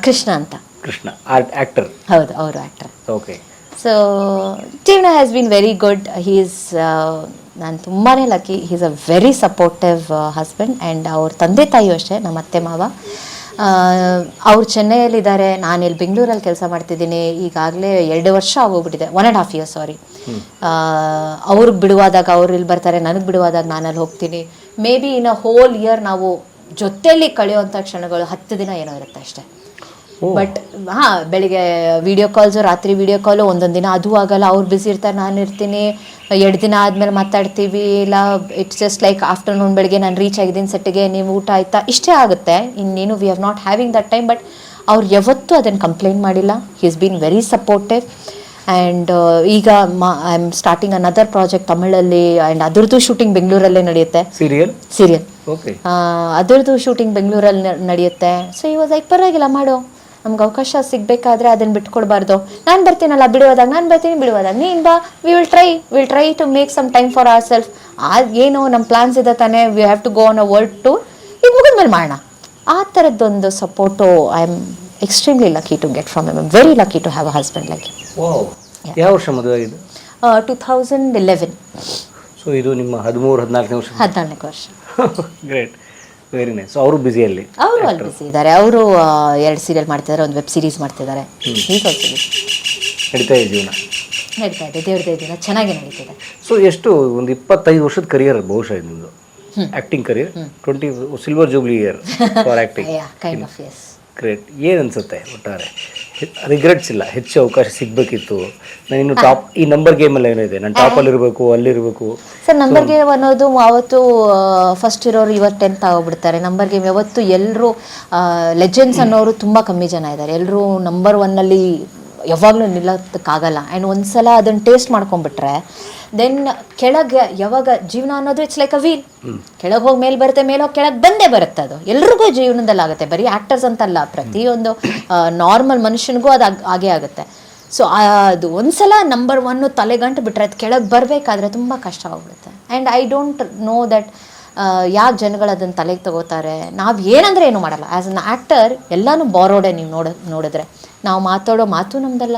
ಕೃಷ್ಣ ಅಂತ. ಕೃಷ್ಣ ಆಕ್ಟರ್ ಹೌದು ಅವರು ಆ್ಯಕ್ಟರ್ ಓಕೆ ಸೊ ಜೀವನ has been very good he's ನಾನು ತುಂಬಾ lucky he's a very supportive husband and ಅವ್ರ ತಂದೆ ತಾಯಿಯೂ ಅಷ್ಟೇ ನಮ್ಮ ಅತ್ತೆ ಮಾವ. ಅವ್ರು ಚೆನ್ನೈಯಲ್ಲಿದ್ದಾರೆ ನಾನು ಇಲ್ಲಿ ಬೆಂಗಳೂರಲ್ಲಿ ಕೆಲಸ ಮಾಡ್ತಿದ್ದೀನಿ. ಈಗಾಗಲೇ ಎರಡು ವರ್ಷ ಆಗೋಗ್ಬಿಟ್ಟಿದೆ. One and half year sorry ಅವ್ರಿಗೆ ಬಿಡುವಾದಾಗ ಅವ್ರು ಇಲ್ಲಿ ಬರ್ತಾರೆ ನನಗೆ ಬಿಡುವಾದಾಗ ನಾನು ಅಲ್ಲಿ ಹೋಗ್ತೀನಿ. Maybe in a whole year ನಾವು ಜೊತೆಯಲ್ಲಿ ಕಳೆಯುವಂಥ ಕ್ಷಣಗಳು ಹತ್ತು ದಿನ ಏನೋ ಇರುತ್ತೆ ಅಷ್ಟೇ. ಬಟ್ ಹಾ ಬೆಳಿಗ್ಗೆ ವಿಡಿಯೋ ಕಾಲ್ಸು ರಾತ್ರಿ ವಿಡಿಯೋ ಕಾಲು ಒಂದೊಂದು ದಿನ. ಅದು ಆಗಲ್ಲ ಅವ್ರು ಬಿಸಿ ಇರ್ತಾರೆ ನಾನು ಇರ್ತೀನಿ. ಎರಡು ದಿನ ಆದಮೇಲೆ ಮಾತಾಡ್ತೀವಿ. ಇಲ್ಲ ಇಟ್ಸ್ ಜಸ್ಟ್ ಲೈಕ್ ಆಫ್ಟರ್ನೂನ್ ಬೆಳಿಗ್ಗೆ ನಾನು ರೀಚ್ ಆಗಿದ್ದೀನಿ ಸೆಟ್ಟಿಗೆ ನೀವು ಊಟ ಆಯ್ತಾ? ಇಷ್ಟೇ ಆಗುತ್ತೆ. ಇನ್ನೇನು we have not having that time but ಅವ್ರು ಯಾವತ್ತೂ ಅದನ್ನು ಕಂಪ್ಲೇಂಟ್ ಮಾಡಿಲ್ಲ. He is been very supportive and ಈಗ ಮಾ I am starting another project ತಮಿಳಲ್ಲಿ and ಅದ್ರದ್ದು ಶೂಟಿಂಗ್ ಬೆಂಗಳೂರಲ್ಲೇ ನಡೆಯುತ್ತೆ. ಸೀರಿಯಲ್ ಸೀರಿಯಲ್ ಓಕೆ ಅದರದ್ದು ಶೂಟಿಂಗ್ ಬೆಂಗಳೂರಲ್ಲಿ ನಡೆಯುತ್ತೆ. ಸೊ ಇವಾಗ ಲೈಕ್ ಪರವಾಗಿಲ್ಲ ಮಾಡು. ನಮ್ಗೆ ಅವಕಾಶ ಸಿಗಬೇಕಾದ್ರೆ ಅದನ್ನು ಬಿಟ್ಕೊಡ್ಬಾರ್ದು. ನಾನು ಬರ್ತೀನಲ್ಲ ಬಿಡುವುದಾಗ ನಾನು ಬರ್ತೀನಿ ಬಿಡುವುದಾಗ ನೀನು ಬಾ we will try will try to make some time for our self ಆ ಏನು ನಮ್ಮ ಪ್ಲಾನ್ಸ್ ಇದೆ ತಾನೇ we have to go on a world tour ಮುಗಿದ ಮೇಲೆ ಮಾಡೋಣ. ಆ ಥರದ್ದೊಂದು support I am extremely lucky to get from I am very lucky to have a husband like ಯಾವ ವರ್ಷ ಮದುವೆ ಟೂ ಥೌಸಂಡ್ ಇಲೆವೆನ್ ಸೊ ಇದು ನಿಮ್ಮ ಹದಿಮೂರು ಹದಿನಾಲ್ಕನೇ ವರ್ಷ. ಹದಿನಾಲ್ಕು ವರ್ಷ. ಗ್ರೇಟ್ ವೆರಿ ನೈಸ್ ಅವರು ಬ್ಯುಸಿಯಲ್ಲಿ ಅವರು ಅಲ್ಲಿ ಬಿಸಿ ಇದ್ದಾರೆ. ಅವರು ಎರಡು ಸೀರಿಯಲ್ ಮಾಡ್ತಿದ್ದಾರೆ ಒಂದು ವೆಬ್ ಸೀರೀಸ್ ಮಾಡ್ತಿದ್ದಾರೆ. ಇದ್ದಾರೆ ನಡೀತಾ ಇದೆ ಜೀವನ. ನಡೀತಾ ಇದೆ. ದೇವ್ರ ದಿನ ಚೆನ್ನಾಗಿ ನಡೀತಿದೆ. ಸೊ ಎಷ್ಟು ಒಂದು ಇಪ್ಪತ್ತೈದು ವರ್ಷದ ಕರಿಯರ್ ಬಹುಶಃ ಇದು ನಿಮ್ಮದು acting career twenty silver jubilee year for acting kind of is great ಏನು ಅನ್ಸುತ್ತೆ ಒಟ್ಟಾರೆ? ರಿಗ್ರೆಟ್ಸ್ ಇಲ್ಲ. ಹೆಚ್ಚು ಅವಕಾಶ ಸಿಗಬೇಕಿತ್ತು. ನಾನು ಇನ್ನು ಟಾಪ್ ಈ ನಂಬರ್ ಗೇಮಲ್ಲಿ ಏನಿದೆ ನಾನು ಟಾಪಲ್ಲಿ ಇರಬೇಕು ಅಲ್ಲಿರಬೇಕು ಸರ್ ನಂಬರ್ ಗೇಮ್ ಅನ್ನೋದು ಅವತ್ತು ಫಸ್ಟ್ ಇರೋರು ಇವತ್ತು ಟೆಂತ್ ಆಗೋಗ್ಬಿಡ್ತಾರೆ ನಂಬರ್ ಗೇಮ್ ಯಾವತ್ತು ಎಲ್ಲರೂ ಲೆಜೆಂಡ್ಸ್ ಅನ್ನೋರು ತುಂಬ ಕಮ್ಮಿ ಜನ ಇದ್ದಾರೆ. ಎಲ್ಲರೂ ನಂಬರ್ ಒನ್ನಲ್ಲಿ ಯಾವಾಗಲೂ ನಿಲ್ಲೋದಕ್ಕಾಗಲ್ಲ. ಆ್ಯಂಡ್ ಒಂದ್ಸಲ ಅದನ್ನು ಟೇಸ್ಟ್ ಮಾಡ್ಕೊಂಡ್ಬಿಟ್ರೆ ದೆನ್ ಕೆಳಗೆ ಯಾವಾಗ ಜೀವನ ಅನ್ನೋದು ಇಟ್ಸ್ ಲೈಕ್ ಅ ವೀಲ್ ಕೆಳಗೆ ಹೋಗಿ ಮೇಲೆ ಬರುತ್ತೆ ಮೇಲೆ ಹೋಗಿ ಕೆಳಗೆ ಬಂದೇ ಬರುತ್ತೆ ಅದು. ಎಲ್ರಿಗೂ ಜೀವನದಲ್ಲಿ ಆಗುತ್ತೆ ಬರೀ ಆ್ಯಕ್ಟರ್ಸ್ ಅಂತಲ್ಲ ಪ್ರತಿಯೊಂದು ನಾರ್ಮಲ್ ಮನುಷ್ಯನಿಗೂ ಅದು ಆಗ್- ಆಗೇ ಆಗುತ್ತೆ. ಸೊ ಅದು ಒಂದ್ಸಲ ನಂಬರ್ ಒನ್ನು ತಲೆಗಂಟು ಬಿಟ್ಟರೆ ಅದು ಕೆಳಗೆ ಬರಬೇಕಾದ್ರೆ ತುಂಬ ಕಷ್ಟ ಆಗ್ಬಿಡುತ್ತೆ. And I don't know that ಯಾಕೆ ಜನಗಳು ಅದನ್ನು ತಲೆಗೆ ತಗೋತಾರೆ. ನಾವು ಏನಂದ್ರೆ ಏನು ಮಾಡಲ್ಲ. ಆ್ಯಸ್ ಅನ್ ಆ್ಯಕ್ಟರ್ ಎಲ್ಲನೂ ಬಾರೋಡೆ ನೀವು ನೋಡ ನೋಡಿದ್ರೆ. ನಾವು ಮಾತಾಡೋ ಮಾತು ನಮ್ದಲ್ಲ.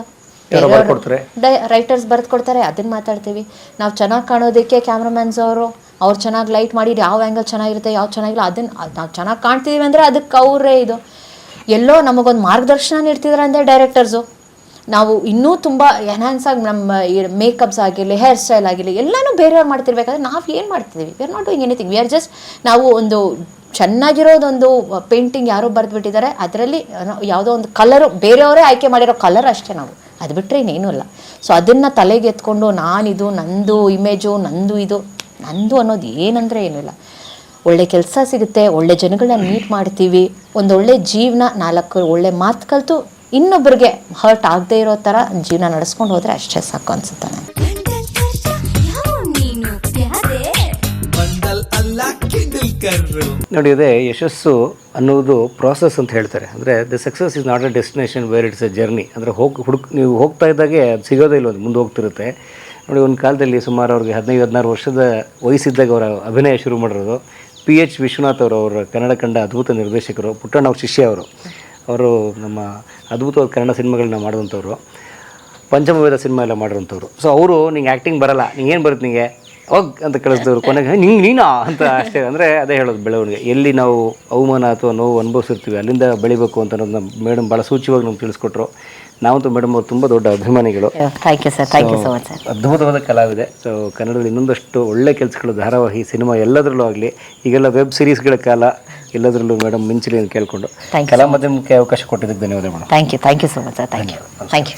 ರೈಟರ್ಸ್ ಬರೆದು ಕೊಡ್ತಾರೆ ಅದನ್ನ ಮಾತಾಡ್ತೀವಿ. ನಾವು ಚೆನ್ನಾಗಿ ಕಾಣೋದಕ್ಕೆ ಕ್ಯಾಮ್ರಾಮ್ಯಾನ್ಸ್ ಅವರು ಅವ್ರು ಚೆನ್ನಾಗಿ ಲೈಟ್ ಮಾಡಿ ಯಾವ ಆ್ಯಂಗಲ್ ಚೆನ್ನಾಗಿರುತ್ತೆ ಯಾವ ಚೆನ್ನಾಗಿಲ್ಲ ಅದನ್ನ ನಾವು ಚೆನ್ನಾಗಿ ಕಾಣ್ತಿದೀವಿ ಅಂದರೆ ಅದಕ್ಕೆ ಅವರೇ ಇದು. ಎಲ್ಲೋ ನಮಗೊಂದು ಮಾರ್ಗದರ್ಶನ ನೀಡ್ತಿದ್ದಾರೆ ಅಂದರೆ ಡೈರೆಕ್ಟರ್ಸು ನಾವು ಇನ್ನೂ ತುಂಬ ಎನ್ಹಾನ್ಸ್ ಆಗಿ ನಮ್ಮ ಮೇಕಪ್ಸ್ ಆಗಿರಲಿ ಹೇರ್ ಸ್ಟೈಲ್ ಆಗಿರಲಿ ಎಲ್ಲನೂ ಬೇರೆಯವ್ರು ಮಾಡ್ತಿರ್ಬೇಕಾದ್ರೆ ನಾವು ಏನು ಮಾಡ್ತಿದ್ದೀವಿ we are not doing anything we are just ನಾವು ಒಂದು ಚೆನ್ನಾಗಿರೋದೊಂದು ಪೇಂಟಿಂಗ್ ಯಾರೋ ಬರೆದ್ಬಿಟ್ಟಿದ್ದಾರೆ. ಅದರಲ್ಲಿ ಯಾವುದೋ ಒಂದು ಕಲರು ಬೇರೆಯವರೇ ಆಯ್ಕೆ ಮಾಡಿರೋ ಕಲರ್ ಅಷ್ಟೇ ನಾವು. ಅದು ಬಿಟ್ಟರೆ ಇನ್ನೇನೂ ಇಲ್ಲ. ಸೊ ಅದನ್ನು ತಲೆಗೆ ಎತ್ಕೊಂಡು ನಾನಿದು, ನಂದು ಇಮೇಜು ನಂದು ಇದು, ನಂದು ಅನ್ನೋದು ಏನಂದರೆ ಏನೂ ಇಲ್ಲ. ಒಳ್ಳೆ ಕೆಲಸ ಸಿಗುತ್ತೆ, ಒಳ್ಳೆ ಜನಗಳನ್ನ ಮೀಟ್ ಮಾಡ್ತೀವಿ. ಒಂದು ಒಳ್ಳೆ ಜೀವನ, ನಾಲ್ಕು ಒಳ್ಳೆ ಮಾತು ಕಲಿತು ಇನ್ನೊಬ್ಬರಿಗೆ ಹರ್ಟ್ ಆಗದೆ ಇರೋ ಥರ ಜೀವನ ನಡೆಸ್ಕೊಂಡು ಹೋದರೆ ಅಷ್ಟೇ ಸಾಕು ಅನ್ಸುತ್ತೆ ನೋಡಿ ಅದೇ ಯಶಸ್ಸು ಅನ್ನೋದು ಪ್ರಾಸೆಸ್ ಅಂತ ಹೇಳ್ತಾರೆ. ಅಂದರೆ the success is not a destination where it's a journey ಅಂದರೆ, ಹೋಗಿ, ಹುಡುಕ್, ನೀವು ಹೋಗ್ತಾ ಇದ್ದಾಗೆ ಅದು ಸಿಗೋದೇ ಇಲ್ಲ ಮುಂದೆ ಹೋಗ್ತಿರುತ್ತೆ. ನೋಡಿ, ಒಂದು ಕಾಲದಲ್ಲಿ ಸುಮಾರು ಅವ್ರಿಗೆ ಹದಿನೈದು, ಹದಿನಾರು ವರ್ಷದ ವಯಸ್ಸಿದ್ದಾಗ ಅವರ ಅಭಿನಯ ಶುರು ಮಾಡಿರೋದು. ಪಿ ಎಚ್ ವಿಶ್ವನಾಥ್ ಅವರು, ಅವರ ಕನ್ನಡ ಕಂಡ ಅದ್ಭುತ ನಿರ್ದೇಶಕರು ಪುಟ್ಟಣ್ಣ ಅವ್ರ ಶಿಷ್ಯ ಅವರು. ಅವರು ನಮ್ಮ ಅದ್ಭುತವಾದ ಕನ್ನಡ ಸಿನಿಮಾಗಳನ್ನ ಮಾಡಿದಂಥವ್ರು ಪಂಚಮವೇದ ಸಿನಿಮಾ ಎಲ್ಲ ಮಾಡಿರೋಂಥವ್ರು ಸೊ ಅವರು, ನಿಂಗೆ ಆ್ಯಕ್ಟಿಂಗ್ ಬರಲ್ಲ. ನಿಂಗೆ ಏನು ಬರುತ್ತೆ ನಿಂಗೆ? ಹೋಗ್ ಅಂತ ಕಳಿಸಿದವ್ರು ಕೊನೆಗೆ ನಿಂಗೆ ನೀನಾ? ಅಂತ ಅಷ್ಟೇ. ಅಂದರೆ ಅದೇ ಹೇಳೋದು ಬೆಳವಣಿಗೆ. ಎಲ್ಲಿ ನಾವು ಅವಮಾನ ಅಥವಾ ನೋವು ಅನುಭವಿಸಿರ್ತೀವಿ ಅಲ್ಲಿಂದ ಬೆಳಿಬೇಕು ಅಂತ ನಮ್ಮ ಮೇಡಮ್ ಭಾಳ ಸೂಚ್ಯವಾಗಿ ನಮ್ಗೆ ತಿಳಿಸ್ಕೊಟ್ರು. ನಾವಂತೂ ಮೇಡಮ್ ಅವರು ತುಂಬ ದೊಡ್ಡ ಅಭಿಮಾನಿಗಳು. Thank you sir thank you so much sir ಅದ್ಭುತವಾದ ಕಲಾವಿದೆ. ಸೊ ಕನ್ನಡದಲ್ಲಿ ಇನ್ನೊಂದಷ್ಟು ಒಳ್ಳೆ ಕೆಲಸಗಳು ಧಾರಾವಾಹಿ ಸಿನಿಮಾ ಎಲ್ಲದರಲ್ಲೂ ಆಗಲಿ ಈಗೆಲ್ಲ ವೆಬ್ ಸೀರೀಸ್ಗಳ ಕಾಲ ಎಲ್ಲದರಲ್ಲೂ ಮೇಡಮ್ ಮಿಂಚಲಿ ಅಂತ ಕೇಳ್ಕೊಂಡು. ಕಲಾ ಮಾಧ್ಯಮಕ್ಕೆ ಅವಕಾಶ ಕೊಟ್ಟಿದ್ದಕ್ಕೆ ಧನ್ಯವಾದ madam. Thank you thank you so much sir thank you thank you